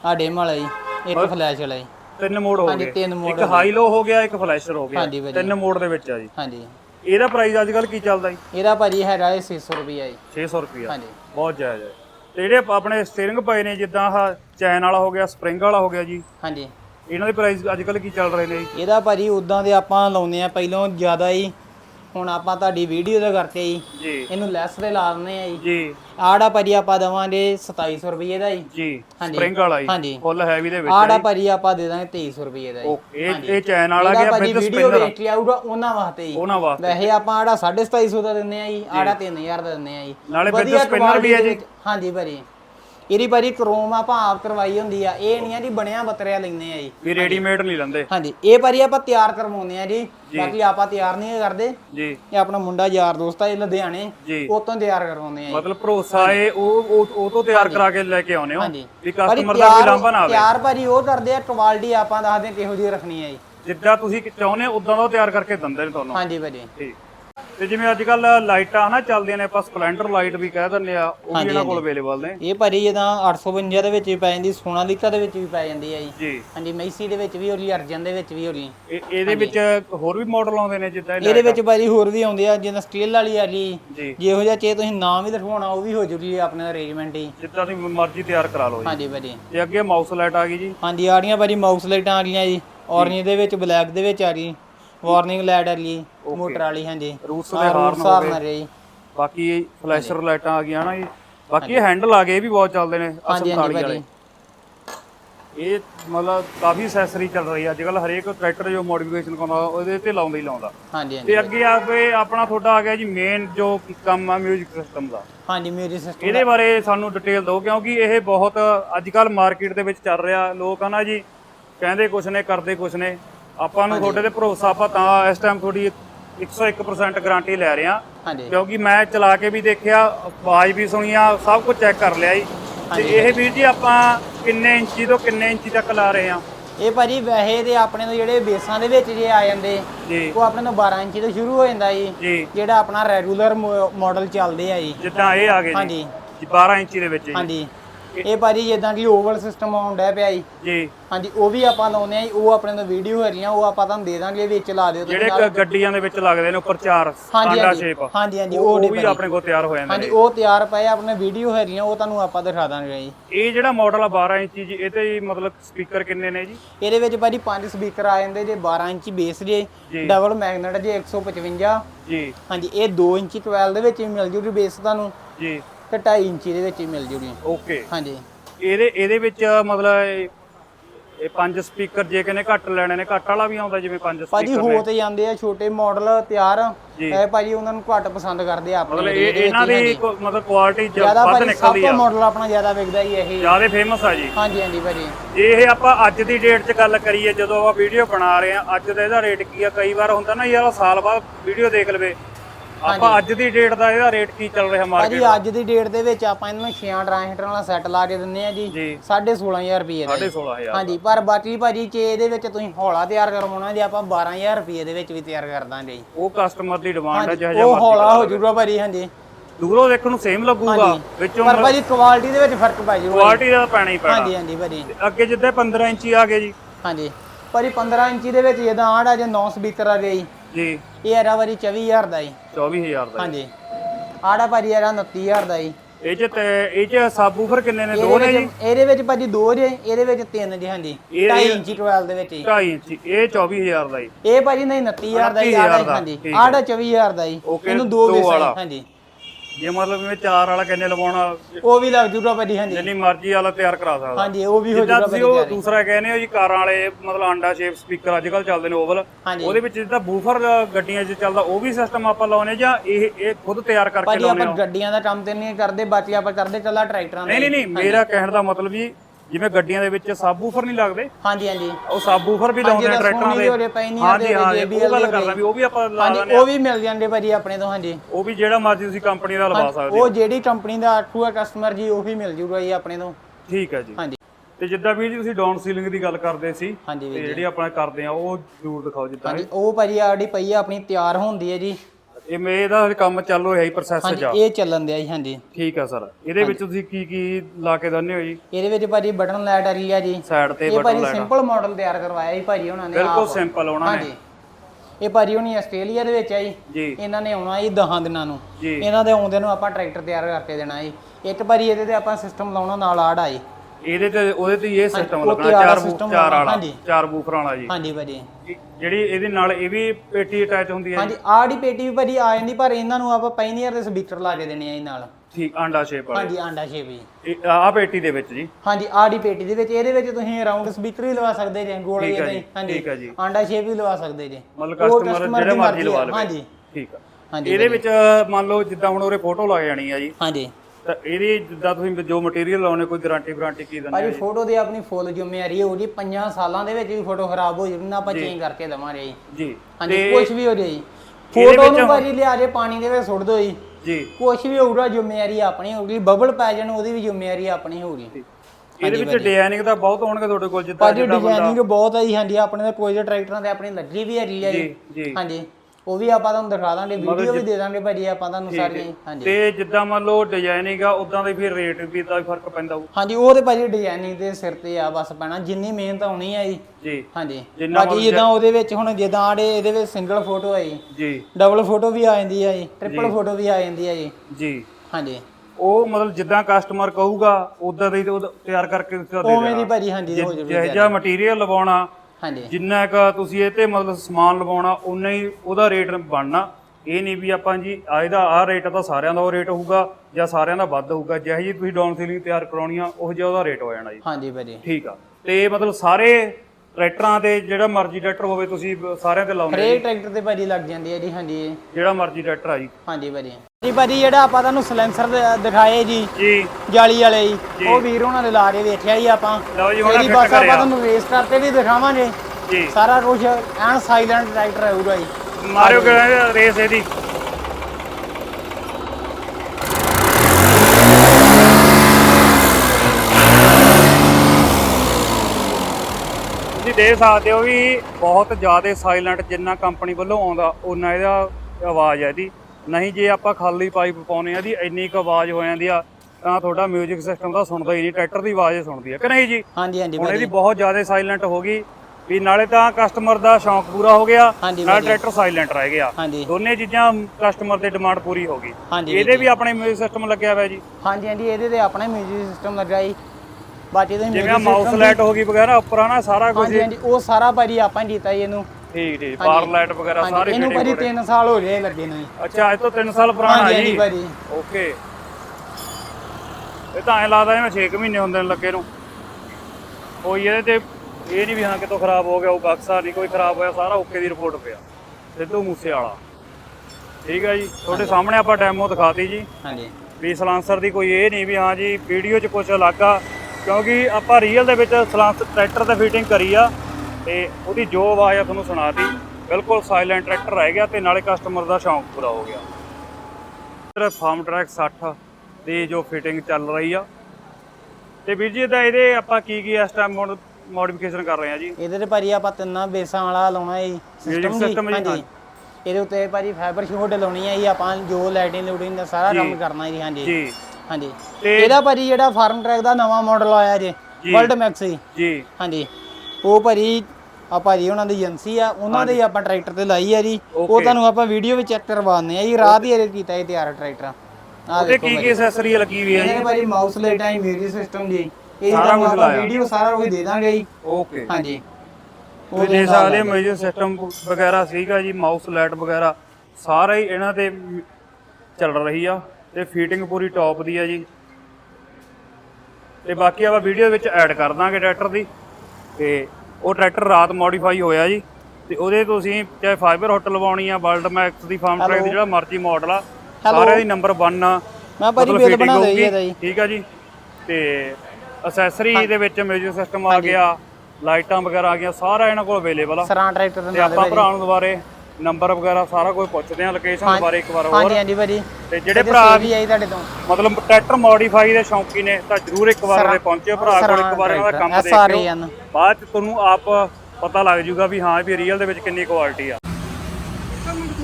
ਆ ਡਿਮ ਵਾਲਾ ਜੀ। ਇੱਕ ਫਲੈਸ਼ ਵਾਲਾ ਜੀ। ਤਿੰਨ ਮੋੜ ਹੋ ਹਾਂਜੀ, ਗਏ। ਤਿੰਨ ਮੋਡ ਇੱਕ ਹਾਈ ਲੋ ਹੋ ਗਿਆ ਇੱਕ ਫਲੈਸ਼ਰ ਹੋ ਗਿਆ। ਹਾਂਜੀ। ਤਿੰਨ ਮੋੜ ਦੇ ਵਿੱਚ ਆ ਜੀ। ਹਾਂਜੀ। ਇਹਦਾ ਪ੍ਰਾਈਸ ਅੱਜ ਕੱਲ ਕੀ ਚੱਲਦਾ ਜੀ? ਇਹਦਾ ਭਾਜੀ ਹੈਗਾ ਇਹ 600 ਰੁਪਿਆ ਜੀ। 600 ਰੁਪਿਆ ਹਾਂਜੀ। ਬਹੁਤ ਜਾਇਜ਼ ਹੈ। ਤੇ ਜਿਹੜੇ ਆਪਣੇ ਸਟੀਅਰਿੰਗ ਪਏ ਨੇ ਜਿੱਦਾਂ ਆਹ ਚੈਨ ਵਾਲਾ ਹੋ ਗਿਆ ਸਪ੍ਰਿੰਗ ਵਾਲਾ ਹੋ ਗਿਆ ਜੀ। ਹਾਂਜੀ। ਇਹਨਾਂ ਦੇ ਪ੍ਰਾਈਸ ਅੱਜ ਕੱਲ ਕੀ ਚੱਲ ਰਹੇ ਨੇ ਜੀ? ਇਹਦਾ ਭਾਜੀ ਉਦਾਂ ਦੇ ਆਪਾਂ ਲਾਉਂਦੇ ਆ ਪਹਿਲਾਂ ਜ਼ਿਆਦਾ ਹੀ ਹੁਣ ਆਪਾਂ ਤੁਹਾਡੀ ਵੀਡੀਓ ਦਾ ਕਰਕੇ ਜੀ ਜੀ। ਇਹਨੂੰ ਲੈਸ ਦੇ ਲਾ ਦਿੰਦੇ ਆ ਜੀ। ਜੀ। ਆੜਾ ਭਾਜੀ ਆਪਾਂ ਦਵਾਂਗੇ 2700 ਰੁਪਏ ਦਾ ਜੀ। ਜੀ ਹਾਂਜੀ। ਸਪ੍ਰਿੰਗ ਵਾਲਾ ਜੀ। ਹਾਂਜੀ। ਫੁੱਲ ਹੈਵੀ ਦੇ ਵਿੱਚ ਆੜਾ ਭਾਜੀ ਆਪਾਂ ਦੇ ਦਾਂਗੇ 2300 ਰੁਪਏ ਦਾ ਜੀ। ਉਹ ਇਹ ਇਹ ਚੈਨ ਵਾਲਾ ਇਹਦਾ ਗਿਆ ਭਾਜੀ ਵਿਦ ਵੀਡੀਓ ਸਪਿਨਰ ਵੇਖ ਕੇ ਆਊਗਾ ਉਹਨਾਂ ਵਾਸਤੇ ਜੀ। ਉਹਨਾਂ ਵਾਸਤੇ। ਵੈਸੇ ਆਪਾਂ ਆੜਾ 2750 ਦਾ ਦਿੰਦੇ ਆ ਜੀ ਆੜਾ 3000 ਦਾ ਦਿੰਦੇ ਆ ਜੀ। ਨਾਲੇ with ਵਧੀਆ spinner ਵੀ ਹੈ ਦੇ ਜੀ। ਵਿੱਚ- ਹਾਂਜੀ ਭਾਜੀ। ਇਹਦੀ ਭਾਜੀ ਕਰੋਮ ਆਪਾਂ ਆਪ ਕਰਵਾਈ ਹੁੰਦੀ ਆ ਇਹ ਨਹੀਂ ਆ ਜੀ ਬਣਿਆ ਬਤਰਿਆ ਲੈਂਦੇ ਆ ਜੀ। ਵੀ ਰੈਡੀਮੇਡ ਨਹੀਂ ਲੈਂਦੇ। ਹਾਂਜੀ ਇਹ ਭਾਜੀ ਆਪਾਂ ਤਿਆਰ ਕਰਵਾਉਂਦੇ ਆ ਜੀ ਬਾਕੀ ਆਪਾਂ ਤਿਆਰ ਨਹੀਂ ਕਰਦੇ। ਜੀ। ਇਹ ਆਪਣਾ ਮੁੰਡਾ ਯਾਰ ਦੋਸਤ ਆ ਇਹ ਲੁਧਿਆਣੇ ਜੀ। ਉਤੋਂ ਤਿਆਰ ਕਰਵਾਉਂਦੇ ਆ ਜੀ। ਮਤਲਬ ਭਰੋਸਾ ਏ ਉਹ ਉਹ ਉਹ ਤੋਂ ਤਿਆਰ ਕਰਾ ਕੇ ਲੈ ਕੇ ਆਉਨੇ ਹੋ? ਹਾਂਜੀ। ਵੀ ਭਾਜੀ ਕਸਟਮਰ ਦਾ ਕੋਈ ਤਿਆਰ- ਲਾਂਭਾ ਨਾ ਆਵੇ। ਤਿਆਰ ਭਾਜੀ ਉਹ ਕਰਦੇ ਆ ਕੁਆਲਿਟੀ ਆਪਾਂ ਦੱਸਦੇ ਆ ਕਿਹੋ ਜਿਹੀ ਰੱਖਣੀ ਹੈ ਜੀ। ਜਿੱਦਾਂ ਤੁਸੀਂ ਚਾਹੁੰਦੇ ਉਦਾਂ ਦਾ ਉਹ ਤਿਆਰ ਕਰਕੇ ਦਿੰਦੇ ਨੇ ਤੁਹਾਨੂੰ। ਹਾਂਜੀ ਭਾਜੀ। ਠੀਕ। ਤੇ ਜਿਵੇਂ ਅੱਜ ਕੱਲ ਲਾਈਟਾਂ ਹਨਾ ਚੱਲਦੀਆਂ ਨੇ ਆਪਾਂ ਸਪਲੈਂਡਰ ਲਾਈਟ ਵੀ ਕਹਿ ਦਿੰਦੇ ਆ ਉਹ ਵੀ ਇਹਨਾਂ ਕੋਲ ਅਵੇਲੇਬਲ ਨੇ। ਇਹ ਭਾਜੀ ਜਿੱਦਾਂ 852 ਦੇ ਵਿੱਚ ਵੀ ਪੈ ਜਾਂਦੀ ਸੋਨਾਲੀਕਾ ਦੇ ਵਿੱਚ ਵੀ ਪੈ ਜਾਂਦੀ ਹੈ ਜੀ। ਹਾਂਜੀ ਮੈਸੀ ਦੇ ਵਿੱਚ ਵੀ ਹੋਲੀ ਅਰਜਨ ਦੇ ਵਿੱਚ ਵੀ ਇਹ ਇਹਦੇ ਵਿੱਚ ਹੋਰ ਵੀ ਮਾਡਲ ਆਉਂਦੇ ਨੇ ਜਿੱਦਾਂ ਇਹ ਇਹਦੇ ਵਿੱਚ ਭਾਜੀ ਹੋਰ ਵੀ ਆਉਂਦੇ ਆ ਜਿੱਦਾਂ ਸਟੀਲ ਵਾਲੀ ਆ ਗਈ ਜੀ। ਜੇ। ਇਹੋ ਜਿਹਾ ਚੇ ਤੁਸੀਂ ਨਾਮ ਵੀ ਦਿਖਾਉਣਾ ਉਹ ਵੀ ਹੋ ਜੂਗੀ ਆਪਣੇ ਅਰੇਂਜਮੈਂਟ ਹੀ। ਜਿੱਦਾਂ ਤੁਸੀਂ ਮਰਜ਼ੀ ਤਿਆਰ ਕਰਾ ਲਓ ਜੀ। ਹਾਂਜੀ ਭਾਜੀ। ਤੇ ਅੱਗੇ ਮਾਊਸ ਲਾਈਟ ਆ ਗਈ ਜੀ। ਹਾਂਜੀ ਆ ਰਹੀਆਂ ਭਾਜੀ ਮਾਊਸ ਲਾਈਟਾਂ ਆ ਰਹੀਆਂ ਜੀ। ਔਰੰਜ ਦੇ ਵਿੱਚ ਬਲੈਕ ਦੇ ਵਿੱਚ ਆ ਰਹੀ ਵਾਰਨਿੰਗ ਲਾਈਟ ਆ ਰਹੀ ਮੋਟਰ ਵਾਲੀ ਹਾਂਜੀ। ਰੂਟਸ ਦੇ ਹਾਂ, ਆ ਰਹੇ। ਜੀ ਬਾਕੀ ਫਲੈਸ਼ਰ ਲਾਈਟਾਂ ਆ ਗਈਆਂ ਨਾ ਜੀ। ਬਾਕੀ ਹੈਂਡਲ ਆ ਗਏ ਇਹ ਵੀ ਬਹੁਤ ਚੱਲਦੇ ਨੇ ਹਾਂਜੀ ਹਾਂਜੀ 47 ਵਾਲੇ। ਭਾਜੀ ਇਹ ਮਤਲਬ ਕਾਫੀ ਅਸੈਸਰੀ ਚੱਲ ਰਹੀ ਆ। ਅੱਜ ਕੱਲ ਹਰੇਕ ਟਰੈਕਟਰ ਜੋ ਮੋਡੀਫਿਕੇਸ਼ਨ ਕਰਾਉਂਦਾ ਉਹਦੇ ਤੇ ਲਾਉਂਦਾ ਹੀ ਲਾਉਂਦਾ। ਹਾਂਜੀ ਹਾਂਜੀ ਤੇ ਅੱਗੇ ਆਪੇ ਆਪਣਾ ਤੁਹਾਡਾ ਆ ਗਿਆ ਜੀ ਮੇਨ ਜੋ ਕੰਮ ਆ 뮤직 ਸਿਸਟਮ ਦਾ। ਹਾਂਜੀ ਮਿਊਜ਼ਿਕ ਸਿਸਟਮ ਇਹਦੇ ਬਾਰੇ ਸਾਨੂੰ ਡਿਟੇਲ ਦਿਓ ਕਿਉਂਕਿ ਇਹ ਬਹੁਤ ਅੱਜ ਕੱਲ ਮਾਰਕੀਟ ਦੇ ਵਿੱਚ ਚੱਲ ਰਿਹਾ। ਲੋਕ ਆ ਨਾ ਜੀ ਕਹਿੰਦੇ ਕੁਛ ਨੇ ਕਰਦੇ ਕੁਛ ਨੇ। ਆਪਾਂ ਨੂੰ ਤੁਹਾਡੇ ਤੇ ਭਰੋਸਾ ਆਪਾਂ ਤਾਂ ਇਸ ਟਾਈਮ ਤੁਹਾਡੀ 101% ਗਾਰੰਟੀ ਲੈ ਰਹੇ ਹਾਂਜੀ। ਕਿਉਂਕਿ ਮੈਂ ਚਲਾ ਕੇ ਵੀ ਦੇਖਿਆ ਆਵਾਜ਼ ਵੀ ਸੁਣੀ ਆ ਸਭ ਕੁਝ ਚੈੱਕ ਕਰ ਲਿਆ ਜੀ। ਤੇ ਇਹ ਵੀਰ ਜੀ ਆਪਾਂ ਕਿੰਨੇ ਇੰਚੀ ਤੋਂ ਕਿੰਨੇ ਇੰਚੀ ਤੱਕ ਲਾ ਰਹੇ ਆ ਇਹ ਭਾਜੀ ਵੈਸੇ ਤੇ ਆਪਣੇ ਤੋਂ ਜਿਹੜੇ ਬੇਸਾਂ ਦੇ ਵਿੱਚ ਜੇ ਆ ਜਾਂਦੇ ਉਹ ਆਪਣੇ ਤੋਂ 12 ਇੰਚੀ ਤੋਂ ਸ਼ੁਰੂ ਹੋ ਜਾਂਦਾ ਜੀ। ਜਿਹੜਾ ਆਪਣਾ ਰੈਗੂਲਰ ਮਾਡਲ ਚੱਲਦੇ ਆ ਜੀ। ਜਿੱਦਾਂ ਇਹ ਆ ਗਏ ਜੀ। ਹਾਂਜੀ। ਜੀ 12 ਇੰਚੀ ਦੇ ਵਿੱਚ ਜੀ। ਹਾਂਜੀ। ਇਹ ਭਾਜੀ ਜਿੱਦਾਂ ਕਿ ਓਵਲ ਸਿਸਟਮ ਆਉਣ ਡਿਆ ਪਿਆ ਜੀ। ਜੀ। ਹਾਂਜੀ ਉਹ ਵੀ ਆਪਾਂ ਲਾਉਂਦੇ ਆ ਉਹ ਆਪਣੇ ਤੋਂ ਵੀਡੀਓ ਹੈਗੀਆਂ ਉਹ ਆਪਾਂ ਤੁਹਾਨੂੰ ਦੇ ਦਾਂਗੇ ਵਿੱਚ ਲਾ ਦਿਓ ਜਿਹੜੇ ਗੱਡੀਆਂ ਦੇ ਵਿੱਚ ਲੱਗਦੇ ਨੇ ਉੱਪਰ ਚਾਰ ਆਂਡਾ ਸ਼ੇਪ ਹਾਂਜੀ। ਹਾਂਜੀ ਉਹ ਵੀ ਆਪਣੇ ਕੋਲ ਤਿਆਰ ਹੋ ਜਾਂਦੇ ਹਾਂਜੀ ਉਹ ਤਿਆਰ ਪਏ ਆਪਣੇ ਵੀਡੀਓ ਹੈਗੀਆਂ ਉਹ ਤੁਹਾਨੂੰ ਆਪਾਂ ਦਿਖਾ ਦਾਂਗੇ ਜੀ। ਇਹ ਜਿਹੜਾ ਮਾਡਲ ਆ 12 ਇੰਚੀ ਜੀ ਇਹ ਤੇ ਜੀ ਮਤਲਬ ਸਪੀਕਰ ਕਿੰਨੇ ਨੇ ਜੀ? ਇਹਦੇ ਵਿੱਚ ਭਾਜੀ ਪੰਜ ਸਪੀਕਰ ਆ ਜਾਂਦੇ ਜੇ 12 ਇੰਚੀ ਬੇਸ ਜੇ ਜੀ। ਡਬਲ ਮੈਗਨੇਟ ਜੇ 155 ਜੀ। ਹਾਂਜੀ ਇਹ 2 ਇੰਚੀ 12 ਦੇ ਵਿੱਚ ਵੀ ਮਿਲ ਜੂਗੀ ਬੇਸ ਤੁਹਾਨੂੰ। ਜੀ। ਤੇ 2.5 ਇੰਚੀ ਦੇ ਵਿੱਚ ਵੀ ਮਿਲ ਜੂਗੀ ਓਕੇ ਹਾਂਜੀ। ਇਹਦੇ ਇਹਦੇ ਵਿੱਚ ਮਤਲਬ ਇਹ- ਇਹ ਪੰਜ ਸਪੀਕਰ ਜੇ ਕਿਨੇ ਘੱਟ ਲੈਣੇ ਨੇ ਘੱਟ ਵਾਲਾ ਵੀ ਆਉਂਦਾ ਜਿਵੇਂ ਪੰਜ ਭਾਜੀ ਸਪੀਕਰ ਹੋ ਤੇ ਜਾਂਦੇ ਆ ਛੋਟੇ ਮਾਡਲ ਤਿਆਰ। ਜੀ। ਇਹ ਭਾਜੀ ਉਹਨਾਂ ਨੂੰ ਘੱਟ ਪਸੰਦ ਕਰਦੇ ਆ ਆਪਣੇ ਮਤਲਬ ਇਹ ਇਹਨਾਂ ਹੀ, ਦੀ। ਕੋ- ਮਤਲਬ ਕੁਆਲਿਟੀ ਜ਼ਿਆਦਾ ਵੱਧ ਭਾਜੀ ਸਭ ਨਿਕਲਦੀ ਤੋਂ ਆ। ਮਾਡਲ ਆਪਣਾ ਜ਼ਿਆਦਾ ਵਿਕਦਾ ਹੀ ਇਹੀ। ਜ਼ਿਆਦਾ ਫੇਮਸ ਆ ਜੀ। ਹਾਂਜੀ ਹਾਂਜੀ ਭਾਜੀ। ਇਹ ਆਪਾਂ ਅੱਜ ਦੀ ਡੇਟ 'ਚ ਗੱਲ ਕਰੀਏ ਜਦੋਂ ਆਪਾਂ ਵੀਡੀਓ ਬਣਾ ਰਹੇ ਆ ਅੱਜ ਦਾ ਇਹਦਾ ਰੇਟ ਕੀ ਆ? ਕਈ ਵਾਰ ਹੁੰਦਾ ਨਾ ਯਾਰ ਸਾਲ ਬਾਅਦ ਵੀਡੀਓ ਦੇਖ ਲਵੇ। ਆਪਾਂ ਅੱਜ ਦੀ ਡੇਟ ਦਾ ਇਹਦਾ ਰੇਟ ਕੀ ਚੱਲ ਰਿਹਾ ਭਾਜੀ ਮਾਰਕੀਟ ਅੱਜ ਦੀ ਡੇਟ ਦੇ ਵਿੱਚ ਆਪਾਂ ਇਹਨਾਂ ਨੂੰ 6 ਟ੍ਰਾਂਸਮੀਟਰ ਵਾਲਾ ਸੈੱਟ ਲਾ ਕੇ ਦਿੰਨੇ ਆ ਜੀ। ਜੀ। 16500 ਰੁਪਏ ਦਾ। ਜੀ। 16500 ਹਾਂਜੀ ਪਰ ਬਾਕੀ ਭਾਜੀ ਚੇ ਇਹਦੇ ਵਿੱਚ ਤੁਸੀਂ ਹੌਲਾ ਤਿਆਰ ਕਰਵਾਉਣਾ ਜੇ ਆਪਾਂ 12000 ਰੁਪਏ ਦੇ ਵਿੱਚ ਵੀ ਤਿਆਰ ਕਰ ਦਾਂਗੇ ਜੀ। ਉਹ ਕਸਟਮਰ ਦੀ ਡਿਮਾਂਡ ਹੈ ਹਾਂਜੀ, ਜਿਹੋ ਜਿਹਾ ਉਹ ਹੌਲਾ ਹੋ। ਜਾਊਗਾ ਭਾਜੀ ਹਾਂਜੀ। ਦੂਰੋਂ ਦੇਖਣ ਨੂੰ ਸੇਮ ਲੱਗੂਗਾ। ਵਿੱਚੋਂ ਪਰ ਭਾਜੀ ਕੁਆਲਿਟੀ ਦੇ ਵਿੱਚ ਫ਼ਰਕ ਪੈ ਜਾਊਗਾ ਜੀ। ਕੁਆਲਿਟੀ ਦਾ ਪੈਣਾ ਹੀ ਪੈਣਾ। ਹਾਂਜੀ ਹਾਂਜੀ ਭਾਜੀ। ਅੱਗੇ ਜਿੱਦਾਂ 15 ਇੰਚੀ ਆ ਗਏ ਜੀ। ਹਾਂਜੀ। ਭਾਜੀ 15 ਇੰਚੀ ਦੇ ਵਿੱਚ ਜਿਹਦਾ ਆੜਾ ਜੇ 9 ਸਪੀਕਰ ਆ ਗਏ ਜੀ ਜੀ। ਇਹ ਹੈਗਾ ਭਾਜੀ 24000 ਦਾ ਜੀ। 24000 ਦਾ ਹਾਂਜੀ। ਆੜਾ ਭਾਜੀ ਹੈਗਾ 29000 ਦਾ ਜੀ। ਇਹ ਚ ਤੇ ਇਹ ਚ ਸਾਬੂਫਰ ਕਿੰਨੇ ਨੇ? ਦੋ ਨੇ ਜੀ? ਇਹਦੇ ਵਿੱਚ ਭਾਜੀ ਦੋ ਜੇ ਇਹਦੇ ਵਿੱਚ ਤਿੰਨ ਜੇ ਹਾਂਜੀ। ਇਹ- 2.5 ਇੰਚੀ 12 ਦੇ ਵਿੱਚ ਜੀ। 2.5 ਇੰਚੀ ਇਹ 24000 ਦਾ ਜੀ। ਇਹ ਭਾਜੀ ਨਹੀਂ 29000 ਦਾ ਜੀ 29,000 ਆੜਾ ਹਾਂਜੀ। ਆੜਾ 24000 ਦਾ ਜੀ। ਇਹਨੂੰ ਦੋ ਵੇਸ। ਹਾਂਜੀ। ਜੇ ਮਤਲਬ ਜਿਵੇਂ ਚਾਰ ਵਾਲਾ ਕਿੰਨੇ ਲਵਾਉਣਾ ਉਹ ਵੀ ਲੱਗ ਜੂਗਾ ਭਾਜੀ ਹਾਂਜੀ। ਜਿੰਨੀ ਮਰਜ਼ੀ ਵਾਲਾ ਤਿਆਰ ਕਰਾ ਸਕਦਾ। ਹਾਂਜੀ ਉਹ ਵੀ ਹੋ ਜਿੱਦਾਂ ਜੂਗਾ ਤੁਸੀਂ ਉਹ। ਦੂਸਰਾ ਕਹਿੰਦੇ ਹੋ ਜੀ ਕਾਰਾਂ ਵਾਲੇ ਮਤਲਬ ਆਂਡਾ ਸ਼ੇਪ ਸਪੀਕਰ ਅੱਜ ਕੱਲ ਚੱਲਦੇ ਨੇ ਓਵਲ ਹਾਂਜੀ। ਉਹਦੇ ਵਿੱਚ ਜਿੱਦਾਂ ਬੂਫਰ ਗੱਡੀਆਂ 'ਚ ਚੱਲਦਾ ਉਹ ਵੀ ਸਿਸਟਮ ਆਪਾਂ ਲਾਉਨੇ ਜਾਂ ਇਹ ਇਹ ਖੁਦ ਤਿਆਰ ਕਰਕੇ ਭਾਜੀ ਲਾਉਨੇ ਆਪਾਂ ਗੱਡੀਆਂ ਦਾ ਕੰਮ ਤੇ ਨਹੀਂ ਕਰਦੇ ਬਾਕੀ ਆਪਾਂ ਕਰਦੇ ਚੱਲਾ ਟਰੈਕਟਰਾਂ ਦਾ ਨਹੀਂ ਨਹੀਂ ਨਹੀਂ ਮੇਰਾ ਕਹਿਣ ਦਾ ਮਤਲਬ ਜੀ ਜਿਵੇਂ ਗੱਡੀਆਂ ਦੇ ਵਿੱਚ ਸਾਬੂਫਰ ਨਹੀਂ ਲੱਗਦੇ? ਹਾਂਜੀ ਹਾਂਜੀ। ਉਹ ਸਾਬੂਫਰ ਵੀ ਲਾਉਂਦੇ ਜਿੱਦਾਂ ਟਰੈਕਟਰਾਂ ਦੇ। ਹਾਂਜੀ ਹਾਂਜੀ ਉਹ ਗੱਲ ਕਰਦਾ। ਵੀ ਉਹ ਵੀ ਆਪਾਂ ਲਾ ਉਹ ਵੀ ਮਿਲ ਜਾਂਦੇ ਭਾਜੀ ਆਪਣੇ ਤੋਂ ਹਾਂਜੀ। ਉਹ ਵੀ ਜਿਹੜਾ ਮਰਜ਼ੀ ਤੁਸੀਂ ਕੰਪਨੀ ਦਾ ਲਵਾ ਸਕਦੇ ਹੋ। ਉਹ ਜਿਹੜੀ ਕੰਪਨੀ ਦਾ ਆਖੂਗਾ ਕਸਟਮਰ ਜੀ ਉਹੀ ਮਿਲ ਜੂਗਾ ਜੀ ਆਪਣੇ ਤੋਂ। ਠੀਕ ਹੈ ਜੀ। ਹਾਂਜੀ। ਤੇ ਜਿੱਦਾਂ ਵੀ ਜੀ ਤੁਸੀਂ ਡਾਊਨ ਸੀਲਿੰਗ ਦੀ ਗੱਲ ਕਰਦੇ ਸੀ ਤੇ ਵੀਰ ਜਿਹੜੀ ਆਪਾਂ ਕਰਦੇ ਆ ਉਹ ਜ਼ਰੂਰ ਦਿਖਾਓ ਜਿੱਦਾਂ ਹਾਂਜੀ ਉਹ ਭਾਜੀ ਆਡੀ ਪਈ ਆ ਆਪਣੀ ਤਿਆਰ ਹੁੰਦੀ ਹੈ ਜੀ। ਇਹ ਮੇ ਇਹਦਾ ਕੰਮ ਚੱਲ ਰਿਹਾ ਹੈ ਪ੍ਰੋਸੈਸ ਹਾਂਜੀ ਜਾ। ਇਹ ਚੱਲਣ ਦਿਆ ਜੀ ਹਾਂਜੀ। ਠੀਕ ਹੈ ਸਰ। ਇਹਦੇ ਵਿੱਚ ਤੁਸੀਂ ਕੀ ਕੀ ਲਾ ਕੇ ਦਿੰਦੇ ਹੋ ਜੀ? ਇਹਦੇ ਵਿੱਚ ਭਾਜੀ ਬਟਨ ਲਾਈਟ ਆ ਰਹੀ ਆ ਜੀ। ਸਾਈਡ ਤੇ ਇਹ ਬਟਨ ਭਾਜੀ ਲੈਣਾ ਸਿੰਪਲ ਮਾਡਲ ਤਿਆਰ ਕਰਵਾਇਆ ਜੀ ਭਾਜੀ ਉਹਨਾਂ ਨੇ ਬਿਲਕੁਲ। ਸਿੰਪਲ ਉਹਨਾਂ ਨੇ। ਹਾਂਜੀ। ਇਹ ਭਾਜੀ ਹੁਣੀ ਆਸਟ੍ਰੇਲੀਆ ਦੇ ਵਿੱਚ ਆ ਜੀ। ਜੀ। ਇਹਨਾਂ ਨੇ ਆਉਣਾ ਜੀ 10 ਦਿਨਾਂ ਨੂੰ। ਜੀ। ਇਹਨਾਂ ਦੇ ਆਉਂਦੇ ਨੂੰ ਆਪਾਂ ਟਰੈਕਟਰ ਤਿਆਰ ਕਰਕੇ ਦੇਣਾ ਜੀ। ਇੱਕ ਭਾਜੀ ਇਹਦੇ ਤੇ ਆਪਾਂ ਸਿਸਟਮ ਲਾਉਣਾ ਨਾਲ ਆੜ ਆਈ ਇਹਦੇ ਤੇ ਉਹਦੇ ਤੇ ਇਹ ਸਿਸਟਮ ਲੱਗਣਾ ਚਾਰ system ਬੂ ਚਾਰ ਵਾਲਾ। ਚਾਰ ਬੂਫਰਾਂ ਵਾਲਾ ਜੀ। ਹਾਂਜੀ ਭਾਜੀ। ਇਹ- ਜਿਹੜੀ ਇਹਦੇ ਨਾਲ ਇਹ ਵੀ ਪੇਟੀ ਅਟੈਚ ਹੁੰਦੀ ਹੈ ਹਾਂਜੀ ਆੜੀ ਪੇਟੀ ਵੀ ਭਾਜੀ ਆ ਜਾਂਦੀ ਪਰ ਇਹਨਾਂ ਨੂੰ ਆਪਾਂ ਪਾਇਨੀਅਰ ਦੇ ਸਪੀਕਰ ਲਾ ਕੇ ਦੇਣੇ ਆ ਜੀ ਨਾਲ। ਠੀਕ ਆਂਡਾ ਸ਼ੇਪ ਵਾਲੀ। ਹਾਂਜੀ ਆਂਡਾ ਸ਼ੇਪ ਜੀ। ਇਹ ਆ ਪੇਟੀ ਦੇ ਵਿੱਚ ਜੀ। ਹਾਂਜੀ ਆੜੀ ਪੇਟੀ ਦੇ ਵਿੱਚ ਇਹਦੇ ਵਿੱਚ ਤੁਸੀਂ ਰਾਉਂਡ ਸਪੀਕਰ ਵੀ ਲਵਾ ਸਕਦੇ ਜੇ ਗੋਲ ਜੀ, ਹਾਂਜੀ ਠੀਕ ਹੈ ਜੀ। ਆਂਡਾ ਸ਼ੇਪ ਵੀ ਲਵਾ ਸਕਦੇ ਜੇ। ਮਤਲਬ ਕਸਟਮਰ ਜਿਹੜੇ ਮਰਜ਼ੀ ਲਵਾ। ਲਵੇ। ਹਾਂਜੀ। ਠੀਕ ਆ। ਹਾਂਜੀ ਇਹਦੇ ਵਿੱਚ ਮੰਨ ਲਓ ਜਿੱਦਾਂ ਹੁਣ ਉਹਰੇ ਫੋਟੋ ਲੱਗ ਜਾਣੀ ਆ ਜੀ। ਹਾਂਜੀ। ਤਾਂ ਇਹਦੀ ਜਿੱਦਾਂ ਤੁਸੀਂ ਜੋ ਮਟੀਰੀਅਲ ਲਾਉਣੇ ਕੋਈ ਗਾਰੰਟੀ ਵਾਰੰਟੀ ਕੀ ਦਿੰਦੇ ਭਾਜੀ ਫੋਟੋ ਦੀ ਆਪਣੀ ਫੁੱਲ ਜ਼ਿੰਮੇਵਾਰੀ ਹੋਊਗੀ 5 ਸਾਲਾਂ ਦੇ ਵਿੱਚ ਵੀ ਫੋਟੋ ਖਰਾਬ ਹੋ ਜਾਵੇ ਨਾ ਆਪਾਂ ਚੇਂਜ ਕਰਕੇ ਦਵਾਂਗੇ ਜੀ। ਜੀ। ਹਾਂਜੀ ਕੁਝ ਵੀ ਹੋ ਜਾਏ ਜੀ। ਇਹਦੇ ਫੋਟੋ ਵਿੱਚ ਨੂੰ ਭਾਜੀ ਲਿਆ ਜੇ ਪਾਣੀ ਦੇ ਵਿੱਚ ਸੁੱਟ ਦਿਓ ਜੀ। ਜੀ। ਕੁਝ ਵੀ ਹੋਊਗਾ ਜ਼ਿੰਮੇਵਾਰੀ ਆਪਣੀ ਹੋਊਗੀ ਬਬਲ ਪੈ ਜਾਣ ਉਹਦੀ ਵੀ ਜ਼ਿੰਮੇਵਾਰੀ ਆਪਣੀ ਹੋਊਗੀ। ਇਹਦੇ ਵਿੱਚ ਡਿਜ਼ਾਈਨਿੰਗ ਦਾ ਬਹੁਤ ਹੋਣਗੇ ਤੁਹਾਡੇ ਕੋਲ ਜਿੱਦਾਂ ਭਾਜੀ ਡਿਜ਼ਾਈਨਿੰਗ ਬਹੁਤ ਹੈ ਜੀ ਹਾਂਜੀ ਆਪਣੇ ਦੇ ਕੋਈ ਦੇ ਟਰੈਕਟਰਾਂ ਤੇ ਆਪਣੀ ਲੱਗੀ ਵੀ ਹੈਗੀ ਆ ਜੀ। ਜੀ ਜੀ। ਹਾਂਜੀ। ਉਹ ਵੀ ਆਪਾਂ ਤੁਹਾਨੂੰ ਦਿਖਾ ਦਾਂਗੇ ਵੀਡੀਓ ਵੀ ਦੇ ਦਾਂਗੇ ਭਾਜੀ ਆਪਾਂ ਤੁਹਾਨੂੰ ਸਾਰੀਆਂ। ਹਾਂਜੀ। ਤੇ ਜਿੱਦਾਂ ਮੰਨ ਲਓ ਡਿਜ਼ਾਈਨਿੰਗ ਆ ਉਦਾਂ ਦੇ ਫਿਰ ਰੇਟ ਵੀ ਦਾ ਫ਼ਰਕ ਪੈਂਦਾ ਹੋਊ। ਹਾਂਜੀ ਉਹ ਤੇ ਭਾਜੀ ਡਿਜ਼ਾਈਨਿੰਗ ਦੇ ਸਿਰ ਤੇ ਆ ਬਸ ਪੈਣਾ ਜਿੰਨੀ ਮਿਹਨਤ ਆਉਣੀ ਆ ਜੀ। ਜੀ। ਹਾਂਜੀ। ਬਾਕੀ ਜਿੱਦਾਂ ਉਹਦੇ ਵਿੱਚ ਹੁਣ ਜਿੱਦਾਂ ਆੜੇ ਇਹਦੇ ਵਿੱਚ ਸਿੰਗਲ ਫੋਟੋ ਆਈ ਜੀ। ਡਬਲ ਫੋਟੋ ਵੀ ਆ ਜਾਂਦੀ ਆ ਜੀ ਟ੍ਰਿਪਲ ਫੋਟੋ ਵੀ ਆ ਜਾਂਦੀ ਆ ਜੀ। ਜੀ। ਹਾਂਜੀ। ਉਹ ਮਤਲਬ ਜਿੱਦਾਂ ਕਸਟਮਰ ਕਹੂਗਾ ਉਦਾਂ ਦੇ ਤਿਆਰ ਕਰਕੇ ਦੇ ਉਵੇਂ ਦੀ ਭਾਜੀ ਹਾਂਜੀ ਹੋ ਜਾਵੇ ਜਿਹੋ ਜਿਹਾ ਮਟੀਰੀਅਲ ਲਵਾਉਣਾ ਹਾਂਜੀ। ਜਿੰਨਾ ਕ ਤੁਸੀਂ ਇਹ ਤੇ ਮਤਲਬ ਸਮਾਨ ਲਵਾਉਣਾ ਉਨਾ ਹੀ ਉਹਦਾ ਰੇਟ ਬਣਨਾ। ਇਹ ਨਹੀਂ ਵੀ ਆਪਾਂ ਜੀ ਆ ਇਹਦਾ ਆ ਰੇਟ ਤਾਂ ਸਾਰਿਆਂ ਦਾ ਉਹ ਰੇਟ ਹੋਊਗਾ ਜਾਂ ਸਾਰਿਆਂ ਦਾ ਵੱਧ ਹੋਊਗਾ। ਜਿਹੋ ਜੀ ਤੁਸੀਂ ਡਾਊਨ ਸੀਲਿੰਗ ਤਿਆਰ ਕਰਾਉਣੀ ਆ ਉਹ ਜਿਹਾ ਉਹਦਾ ਰੇਟ ਹੋ ਜਾਣਾ ਜੀ। ਹਾਂਜੀ ਭਾਜੀ। ਠੀਕ ਆ। ਤੇ ਮਤਲਬ ਸਾਰੇ ਟਰੈਕਟਰਾਂ ਤੇ ਜਿਹੜਾ ਮਰਜ਼ੀ ਟਰੈਕਟਰ ਹੋਵੇ ਤੁਸੀਂ ਸਾਰਿਆਂ ਤੇ ਲਾਉਂਦੇ ਹਰੇਕ ਟਰੈਕਟਰ ਤੇ ਭਾਜੀ ਲੱਗ ਜਾਂਦੀ ਹੈ ਜੀ ਹਾਂਜੀ। ਜਿਹੜਾ ਮਰਜ਼ੀ ਟਰੈਕਟਰ ਆ ਜੀ। ਹਾਂਜੀ ਭਾਜੀ ਜੀ ਭਾਜੀ ਜਿਹੜਾ ਆਪਾਂ ਤੁਹਾਨੂੰ ਸਲੈਂਸਰ ਦਿਖਾਏ ਜੀ ਜੀ। ਜਾਲੀ ਵਾਲੇ ਜੀ ਉਹ ਵੀਰ ਉਹਨਾਂ ਦੇ ਲਾ ਕੇ ਵੇਖਿਆ ਜੀ ਆਪਾਂ। ਲਓ ਜੀ ਹੁਣ ਫਿੱਟ ਬਸ ਆਪਾਂ ਤੁਹਾਨੂੰ ਰੇਸ ਕਰਤੇ ਵੀ ਦਿਖਾਵਾਂਗੇ। ਜੀ। ਸਾਰਾ ਕੁਝ ਐਨ ਸਾਇਲੈਂਟ ਟਰੈਕਟਰ ਹੋਊਗਾ ਜੀ। ਮਾਰਿਓ ਕਿਹੜਾ ਰੇਸ ਇਹਦੀ। ਤੁਸੀਂ ਦੇਖ ਸਕਦੇ ਹੋ ਵੀ ਬਹੁਤ ਜ਼ਿਆਦਾ ਸਾਇਲੈਂਟ ਜਿੰਨਾ ਕੰਪਨੀ ਵੱਲੋਂ ਆਉਂਦਾ ਉਹਨਾਂ ਇਹਦਾ ਆਵਾਜ਼ ਹੈ ਇਹਦੀ। ਨਹੀਂ ਜੇ ਆਪਾਂ ਖਾਲੀ ਪਾਈਪ ਪਾਉਨੇ ਆ ਦੀ ਇੰਨੀ ਕੁ ਆਵਾਜ਼ ਹੋ ਜਾਂਦੀ ਆ ਤਾਂ ਤੁਹਾਡਾ 뮤직 ਸਿਸਟਮ ਤਾਂ ਸੁਣਦਾ ਹੀ ਨਹੀਂ ਟਰੈਕਟਰ ਦੀ ਆਵਾਜ਼ ਹੀ ਸੁਣਦੀ ਹੈ ਕਿ ਨਹੀਂ ਜੀ? ਹਾਂਜੀ ਹਾਂਜੀ ਹੁਣ ਇਹਦੀ ਬਹੁਤ ਜ਼ਿਆਦਾ ਸਾਇਲੈਂਟ ਹੋ ਗਈ ਵੀ ਨਾਲੇ ਤਾਂ ਕਸਟਮਰ ਦਾ ਸ਼ੌਂਕ ਪੂਰਾ ਹੋ ਗਿਆ ਨਾਲ। ਟਰੈਕਟਰ ਸਾਇਲੈਂਟ ਰਹਿ ਗਿਆ। ਦੋਨੇ ਚੀਜ਼ਾਂ ਕਸਟਮਰ ਦੀ ਡਿਮਾਂਡ ਪੂਰੀ ਹੋ ਗਈ। ਇਹਦੇ ਵੀ ਆਪਣੇ ਮਿਊਜ਼ਿਕ ਸਿਸਟਮ ਲੱਗਿਆ ਹੋਇਆ ਜੀ। ਹਾਂਜੀ ਹਾਂਜੀ ਇਹਦੇ ਤੇ ਆਪਣਾ ਮਿਊਜ਼ਿਕ ਸਿਸਟਮ ਲੱਗਾ ਜੀ। ਬਾਕੀ ਤੁਸੀਂ ਜਿਵੇਂ ਮਾਊਸ ਲਾਈਟ ਹੋ ਗਈ ਵਗੈਰਾ ਉੱਪਰ ਆ ਨਾ ਸਾਰਾ ਕੁਝ ਹਾਂਜੀ ਹਾਂਜੀ ਉਹ ਸਾਰਾ ਭਾਜੀ ਆਪਾਂ ਹੀ ਜੀ ਇਹਨੂੰ। ਠੀਕ ਠੀਕ ਬਾਰ ਲਾਈਟ ਵਗੈਰਾ ਸਾਰੇ ਇਹਨੂੰ ਭਾਜੀ fitting 3 ਸਾਲ ਹੋ ਗਏ ਲੱਗੇ ਨੂੰ ਅੱਛਾ ਅੱਜ ਤੋਂ 3 ਸਾਲ ਪੁਰਾਣਾ ਹੈ ਜੀ। ਭਾਜੀ। ਓਕੇ। ਇਹ ਤਾਂ ਐ ਲੱਗਦਾ ਜਿਵੇਂ 6 ਮਹੀਨੇ ਹੁੰਦੇ ਨੇ ਲੱਗੇ ਨੂੰ। ਕੋਈ ਇਹਦੇ ਤੇ ਇਹ ਨਹੀਂ ਵੀ ਹਾਂ ਕਿਤੋਂ ਖਰਾਬ ਹੋ ਗਿਆ ਉਹ ਬਕਸਾ ਨਹੀਂ ਕੋਈ ਖਰਾਬ ਹੋਇਆ ਸਾਰਾ ਓਕੇ ਦੀ ਰਿਪੋਰਟ ਪਿਆ। ਸਿੱਧੂ ਮੂਸੇ ਵਾਲਾ ਠੀਕ ਹੈ ਜੀ ਤੁਹਾਡੇ ਸਾਹਮਣੇ ਆਪਾਂ ਡੈਮੋ ਦਿਖਾਤੀ ਜੀ। ਹਾਂਜੀ। ਵੀ ਸਲਾਂਸਰ ਦੀ ਕੋਈ ਇਹ ਨਹੀਂ ਵੀ ਹਾਂ ਜੀ ਵੀਡੀਓ 'ਚ ਕੁਝ ਅਲੱਗ ਆ। ਕਿਉਂਕਿ ਆਪਾਂ ਰੀਅਲ ਦੇ ਵਿੱਚ ਸਲਾਂਸਰ ਟਰੈਕਟਰ ਤੇ ਫਿਟਿੰਗ ਕਰੀ ਆ ਤੇ ਉਹਦੀ ਜੋ ਆਵਾਜ਼ ਆ ਤੁਹਾਨੂੰ ਸੁਣਾਤੀ। ਬਿਲਕੁਲ ਸਾਇਲੈਂਟ ਟਰੈਕਟਰ ਰਹਿ ਗਿਆ ਤੇ ਨਾਲੇ ਕਸਟਮਰ ਦਾ ਸ਼ੌਂਕ ਪੂਰਾ ਹੋ ਗਿਆ। ਇਧਰ ਫਾਰਮ ਟਰੈਕ 60 ਦੀ ਜੋ ਫਿਟਿੰਗ ਚੱਲ ਰਹੀ ਆ। ਤੇ ਵੀਰ ਜੀ ਇਹਦਾ ਇਹਦੇ ਆਪਾਂ ਕੀ ਕੀ ਇਸ ਟਾਈਮ ਮੋਡੀਫਿਕੇਸ਼ਨ ਕਰ ਰਹੇ ਆ ਜੀ? ਇਹਦੇ ਤੇ ਭਾਜੀ ਆਪਾਂ ਤਿੰਨਾਂ ਬੇਸਾਂ ਵਾਲਾ ਲਾਉਣਾ ਹੈ ਸਿਸਟਮ ਜੀ system ਜੀ, ਇਹਦੇ ਉੱਤੇ ਭਾਜੀ ਫਾਈਬਰ ਸ਼ੂਟ ਲਾਉਣੀ ਹੈ ਜੀ ਆਪਾਂ ਜੋ ਲਾਈਟਿੰਗ ਲੂਟਿੰਗ ਦਾ ਸਾਰਾ ਕੰਮ ਕਰਨਾ ਜੀ ਹਾਂਜੀ। ਜੀ। ਹਾਂਜੀ। ਤੇ- ਇਹਦਾ ਭਾਜੀ ਜਿਹੜਾ ਫਾਰਮ ਟਰੈਕ ਦਾ ਨਵਾਂ ਮਾਡਲ ਆਇਆ ਜੇ ਜੀ। ਵਰਲਡ ਮੈਕਸ ਜੀ। ਹਾਂਜੀ। ਉਹ ਭਾਜੀ ਆ ਭਾਜੀ ਉਹਨਾਂ ਦੀ ਏਜੰਸੀ ਆ ਉਹਨਾਂ ਦੇ ਹੀ ਆਪਾਂ ਟਰੈਕਟਰ ਤੇ ਲਾਈ ਆ ਜੀ। ਉਹ Okay। ਤੁਹਾਨੂੰ ਆਪਾਂ ਵੀਡੀਓ ਵਿੱਚ ਚੈੱਕ ਕਰਵਾਉਂਦੇ ਆ ਜੀ ਰਾਤ ਹੀ ਇਹ ਕੀਤਾ ਇਹ ਤਿਆਰ ਟਰੈਕਟਰ। ਆ ਉਹਦੇ ਕੀ ਕੀ ਐਕਸੈਸਰੀ ਲੱਗੀ ਹੋਈ ਹੈ ਜੀ? ਭਾਜੀ ਮਾਊਸ ਲਾਈਟਾਂ ਹੀ ਮਿਊਜ਼ਿਕ ਸਿਸਟਮ ਜੀ। ਇਹ ਸਾਰਾ ਤੁਹਾਨੂੰ ਕੁਝ ਆਪਾਂ ਲਾਇਆ। ਵੀਡੀਓ ਸਾਰਾ ਕੁਝ ਦੇ ਦਾਂਗੇ ਜੀ। ਓਕੇ ਹਾਂਜੀ। ਉਹ ਦੇ ਸਕਦੇ ਮਿਊਜ਼ਿਕ ਸਿਸਟਮ ਵਗੈਰਾ ਸੀਗਾ ਜੀ ਮਾਊਸ ਲਾਈਟ ਵਗੈਰਾ। ਸਾਰਾ ਹੀ ਇਹਨਾਂ ਤੇ ਮ- ਚੱਲ ਰਹੀ ਆ। ਤੇ ਫੀਟਿੰਗ ਪੂਰੀ ਟੌਪ ਦੀ ਆ ਜੀ। ਤੇ ਬਾਕੀ ਆਪਾਂ ਵੀਡੀਓ ਵਿੱਚ ਐਡ ਕਰ ਦਾਂਗੇ ਟਰੈਕਟਰ ਦੀ। ਤੇ ਉਹ ਟਰੈਕਟਰ ਰਾਤ ਮੋਡੀਫਾਈ ਹੋਇਆ ਜੀ। ਤੇ ਉਹਦੇ ਤੁਸੀਂ ਚਾਹੇ ਫਾਈਬਰ ਹੁੱਟ ਲਵਾਉਣੀ ਆ ਵਰਲਡ ਮੈਕਸ ਦੀ ਫਾਰਮ ਟਰੈਕ ਦੀ ਜਿਹੜਾ ਮਰਜ਼ੀ ਮਾਡਲ ਆ ਸਾਰਿਆਂ ਦੀ ਨੰਬਰ 1 ਆ। ਮੈਂ ਭਾਜੀ ਬਿੱਲ ਬਣਾ ਦਈ। ਇਹਦਾ ਜੀ। ਠੀਕ ਆ ਜੀ। ਤੇ ਅਸੈਸਰੀ ਦੇ ਵਿੱਚ ਮਿਊਜ਼ਿਕ ਸਿਸਟਮ ਆ ਗਿਆ ਲਾਈਟਾਂ ਵਗੈਰਾ ਆ ਗਈਆਂ ਸਾਰਾ ਇਹਨਾਂ ਕੋਲ ਅਵੇਲੇਬਲ ਆ। ਸਰਾਂ ਟਰੈਕਟਰ ਦੇ ਨਾਲ ਆਪਾਂ ਭਰਾ ਨੂੰ ਦੁਬਾਰੇ ਨੰਬਰ ਵਗੈਰਾ ਸਾਰਾ ਕੁਝ ਪੁੱਛਦੇ ਆ ਲੋਕੇਸ਼ਨ ਦੁਬਾਰੇ ਇੱਕ ਵਾਰ ਹੋਰ। ਹਾਂਜੀ ਹਾਂਜੀ ਭਾਜੀ। ਤੇ ਜਿਹੜੇ ਇਹਦੇ ਭਰਾ ਵੀ ਆਈ ਤੁਹਾਡੇ ਤੋਂ? ਮਤਲਬ ਟਰੈਕਟਰ ਮੋਡੀਫਾਈ ਦੇ ਸ਼ੌਂਕੀ ਨੇ ਤਾਂ ਜਰੂਰ ਇੱਕ ਵਾਰ ਉਹਦੇ ਪਹੁੰਚਿਓ ਭਰਾ ਕੋਲ ਇੱਕ ਵਾਰ ਇਹਨਾਂ ਦਾ ਕੰਮ ਦੇਖਿਓ ਬਾਅਦ ਚ ਤੁਹਾਨੂੰ ਆਪ ਪਤਾ ਲੱਗ ਜਾਊਗਾ ਵੀ ਹਾਂ ਵੀ ਰੀਅਲ ਦੇ ਵਿੱਚ ਕਿੰਨੀ ਕੁਆਲਿਟੀ ਆ।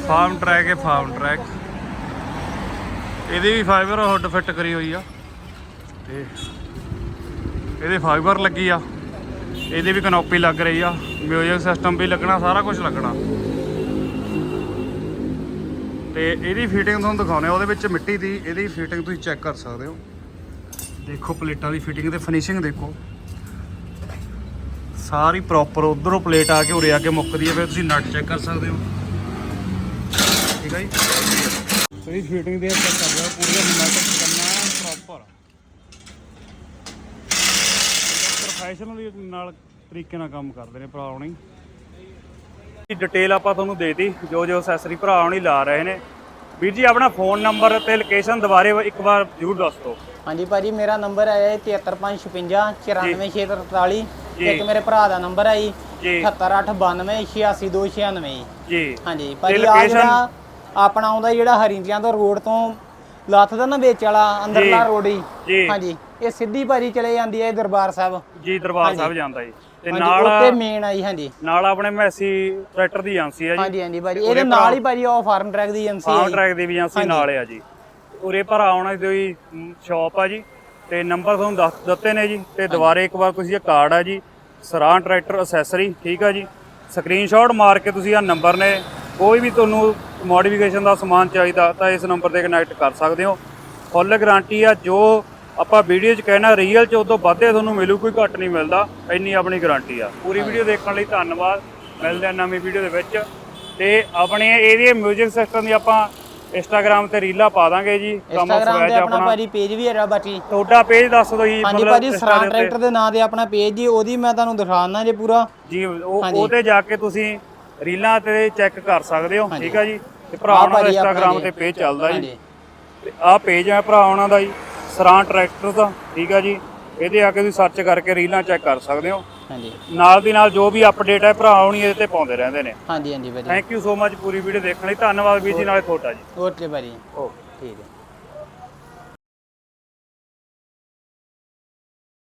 ਫਾਰਮ ਟਰੈਕ ਹੈ ਫਾਰਮ ਟਰੈਕ ਇਹਦੀ ਵੀ ਫਾਈਬਰ ਹੁੱਡ ਫਿੱਟ ਕਰੀ ਹੋਈ ਆ। ਤੇ ਇਹਦੇ ਫਾਈਬਰ ਲੱਗੀ ਆ। ਇਹਦੀ ਵੀ ਕਨੋਪੀ ਲੱਗ ਰਹੀ ਆ। ਮਿਊਜ਼ਿਕ ਸਿਸਟਮ ਵੀ ਲੱਗਣਾ ਸਾਰਾ ਕੁਝ ਲੱਗਣਾ। ਤੇ ਇਹਦੀ ਫਿਟਿੰਗ ਤੁਹਾਨੂੰ ਦਿਖਾਉਣੇ ਆ, ਉਹਦੇ ਵਿੱਚ ਮਿੱਟੀ ਦੀ ਇਹਦੀ ਫਿਟਿੰਗ ਤੁਸੀਂ ਚੈੱਕ ਕਰ ਸਕਦੇ ਹੋ। ਦੇਖੋ ਪਲੇਟਾਂ ਦੀ ਫਿਟਿੰਗ ਤੇ ਫਿਨਿਸ਼ਿੰਗ ਦੇਖੋ। ਸਾਰੀ ਪ੍ਰੋਪਰ ਉਧਰੋਂ ਪਲੇਟ ਆ ਕੇ ਉਰੇ ਆ ਕੇ ਮੁੱਕਦੀ ਹੈ, ਫਿਰ ਤੁਸੀਂ ਨਟ ਚੈੱਕ ਕਰ ਸਕਦੇ ਹੋ। ਠੀਕ ਹੈ ਜੀ? ਸਹੀ ਫਿਟਿੰਗ ਦੇ ਚੈੱਕ ਕਰ ਲਿਆ ਪੂਰਾ ਨਟ ਕਰਨਾ ਪ੍ਰੋਪਰ ਪ੍ਰੋਫੈਸ਼ਨਲ ਨਾਲ ਤਰੀਕੇ ਨਾਲ ਕੰਮ ਕਰਦੇ ਨੇ ਭਰਾ ਹੁਣੀ। ਡਿਟੇਲ ਆਪਾਂ ਤੁਹਾਨੂੰ ਦੇਤੀ। ਜੋ ਜੋ ਅਸੈਸਰੀ ਭਰਾ ਹੁਣੀ ਲਾ ਰਹੇ ਨੇ। ਵੀਰ ਜੀ ਆਪਣਾ ਫੋਨ ਨੰਬਰ ਤੇ ਲੋਕੇਸ਼ਨ ਦੁਬਾਰੇ ਇੱਕ ਵਾਰ ਜ਼ਰੂਰ ਦੱਸ ਦਿਓ। ਹਾਂਜੀ ਭਾਜੀ ਮੇਰਾ ਨੰਬਰ ਹੈ 73556 94643 ਜੀ। ਇੱਕ ਮੇਰੇ ਭਰਾ ਦਾ ਨੰਬਰ ਹੈ ਜੀ। ਜੀ। 78892 86296 ਜੀ। ਹਾਂਜੀ ਭਾਜੀ ਆ? ਜਿਹੜਾ ਆਪਣਾ ਆਉਂਦਾ ਜਿਹੜਾ ਹਰਿੰਦਿਆਂ ਤੋਂ ਰੋਡ ਤੋਂ ਲੱਥ ਦਾ ਨਾ ਵਿੱਚ ਵਾਲਾ ਅੰਦਰਲਾ ਰੋਡ ਹੀ। ਹਾਂਜੀ ਇਹ ਸਿੱਧੀ ਭਾਜੀ ਚਲੇ ਜਾਂਦੀ ਹੈ ਦਰਬਾਰ ਸਾਹਿਬ। ਜੀ ਦਰਬਾਰ ਸਾਹਿਬ ਜਾਂਦਾ ਜੀ। ਤੇ ਨਾਲ ਉੱਤੇ ਮੇਨ ਆਈ ਹਾਂਜੀ। ਨਾਲ ਆਪਣੇ ਮੈਸੀ ਟਰੈਕਟਰ ਦੀ ਏਜੰਸੀ ਹੈ ਜੀ। ਹਾਂਜੀ ਹਾਂਜੀ ਭਾਜੀ। ਇਹਦੇ ਨਾਲ ਹੀ ਭਾਜੀ ਉਹ ਫਾਰਮ ਟਰੈਕ ਦੀ ਏਜੰਸੀ ਫਾਰਮ ਹੈ ਟਰੈਕ ਦੀ ਵੀ ਏਜੰਸੀ ਨਾਲ ਆ ਜੀ। ਉਰੇ ਭਰਾ ਆਉਣਾ ਦੀ ਸ਼ਾਪ ਆ ਜੀ। ਤੇ ਨੰਬਰ ਤੁਹਾਨੂੰ ਦੱਸ ਦਿੱਤੇ ਨੇ ਜੀ। ਤੇ ਦੁਬਾਰੇ ਇੱਕ ਵਾਰ ਤੁਸੀਂ ਇਹ ਕਾਰਡ ਆ ਜੀ। ਸਰਾਂ ਟਰੈਕਟਰ ਅਸੈਸਰੀ ਠੀਕ ਆ ਜੀ। ਸਕਰੀਨਸ਼ਾਟ ਮਾਰ ਕੇ ਤੁਸੀਂ ਆ ਨੰਬਰ ਨੇ। ਕੋਈ ਵੀ ਤੁਹਾਨੂੰ ਮੋਡੀਫਿਕੇਸ਼ਨ ਦਾ ਸਮਾਨ ਚਾਹੀਦਾ ਤਾਂ ਇਸ ਨੰਬਰ ਤੇ ਕਨੈਕਟ ਕਰ ਸਕਦੇ ਹੋ। ਫੁੱਲ ਗਾਰੰਟੀ ਆ ਜੋ ਆਪਾਂ ਵੀਡੀਓ 'ਚ ਕਹਿਣਾ ਰੀਅਲ 'ਚ ਉਦੋਂ ਵੱਧੇ ਤੁਹਾਨੂੰ ਮਿਲੂ ਕੋਈ ਘੱਟ ਨਹੀਂ ਮਿਲਦਾ ਇੰਨੀ ਆਪਣੀ ਗਾਰੰਟੀ ਆ। ਪੂਰੀ ਵੀਡੀਓ ਦੇਖਣ ਲਈ ਧੰਨਵਾਦ। ਮਿਲਦੇ ਆ ਨਵੀਂ ਵੀਡੀਓ ਦੇ ਵਿੱਚ। ਤੇ ਆਪਣੇ ਇਹਦੇ 뮤직 ਸਿਸਟਮ ਦੀ ਆਪਾਂ ਇੰਸਟਾਗ੍ਰam ਤੇ ਰੀਲਾਂ ਪਾ ਦਾਂਗੇ ਜੀ। ਕੰਮ ਇੰਸਟਾਗ੍ਰਾਮ ਤੇ ਆਪਣਾ ਭਾਜੀ ਪੇਜ ਵੀ ਹੈਗਾ ਬਾਕੀ। ਤੁਹਾਡਾ ਪੇਜ ਦੱਸ ਦਿਓ ਜੀ ਹਾਂਜੀ ਭਾਜੀ Insta ਸਰਾਂ ਦੇ ਉੱਤੇ। ਟਰੈਕਟਰ ਦੇ ਨਾਂ ਤੇ ਆਪਣਾ ਪੇਜ ਜੀ ਉਹਦੀ ਮੈਂ ਤੁਹਾਨੂੰ ਦਿਖਾਉਣਾ ਜੇ ਪੂਰਾ। ਜੀ ਉਹ ਉਹਤੇ ਜਾ ਕੇ ਤੁਸੀਂ ਰੀਲਾਂ ਤੇ ਚੈੱਕ ਕਰ ਸਕਦੇ ਹੋ ਠੀਕ ਆ ਜੀ? ਤੇ ਭਰਾ ਆਹ ਉਹਨਾਂ ਦਾ ਭਾਜੀ ਆਪਣਾ ਇੰਸਟਾਗ੍ਰam ਜੀ। ਤੇ ਪੇਜ ਚੱਲਦਾ ਜੀ। ਹਾਂਜੀ। ਤੇ ਆਹ ਪੇਜ ਹੈ ਭਰਾ ਉਹਨਾਂ ਦਾ ਜੀ। ਸਰਾਂ ਟਰੈਕਟਰ ਦਾ ਠੀਕ ਆ ਜੀ ਇਹਦੇ ਆ ਕੇ ਤੁਸੀਂ ਸਰਚ ਕਰਕੇ ਰੀਲਾਂ ਚੈੱਕ ਕਰ ਸਕਦੇ ਹੋ। ਹਾਂਜੀ। ਨਾਲ ਦੀ ਨਾਲ ਜੋ ਵੀ ਅਪਡੇਟ ਹੈ ਭਰਾ ਆਉਣੀ ਇਹਦੇ ਤੇ ਪਾਉਂਦੇ ਰਹਿੰਦੇ ਨੇ। ਹਾਂਜੀ ਹਾਂਜੀ ਭਾਜੀ ਥੈਂਕ ਯੂ ਸੋ ਮਚ ਪੂਰੀ ਵੀਡੀਓ ਦੇਖਣ ਲਈ। ਧੰਨਵਾਦ ਵੀਰ ਜੀ ਨਾਲੇ ਤੁਹਾਡਾ ਜੀ। ਓਕੇ ਭਾਜੀ। ਓਕੇ। ਠੀਕ ਹੈ।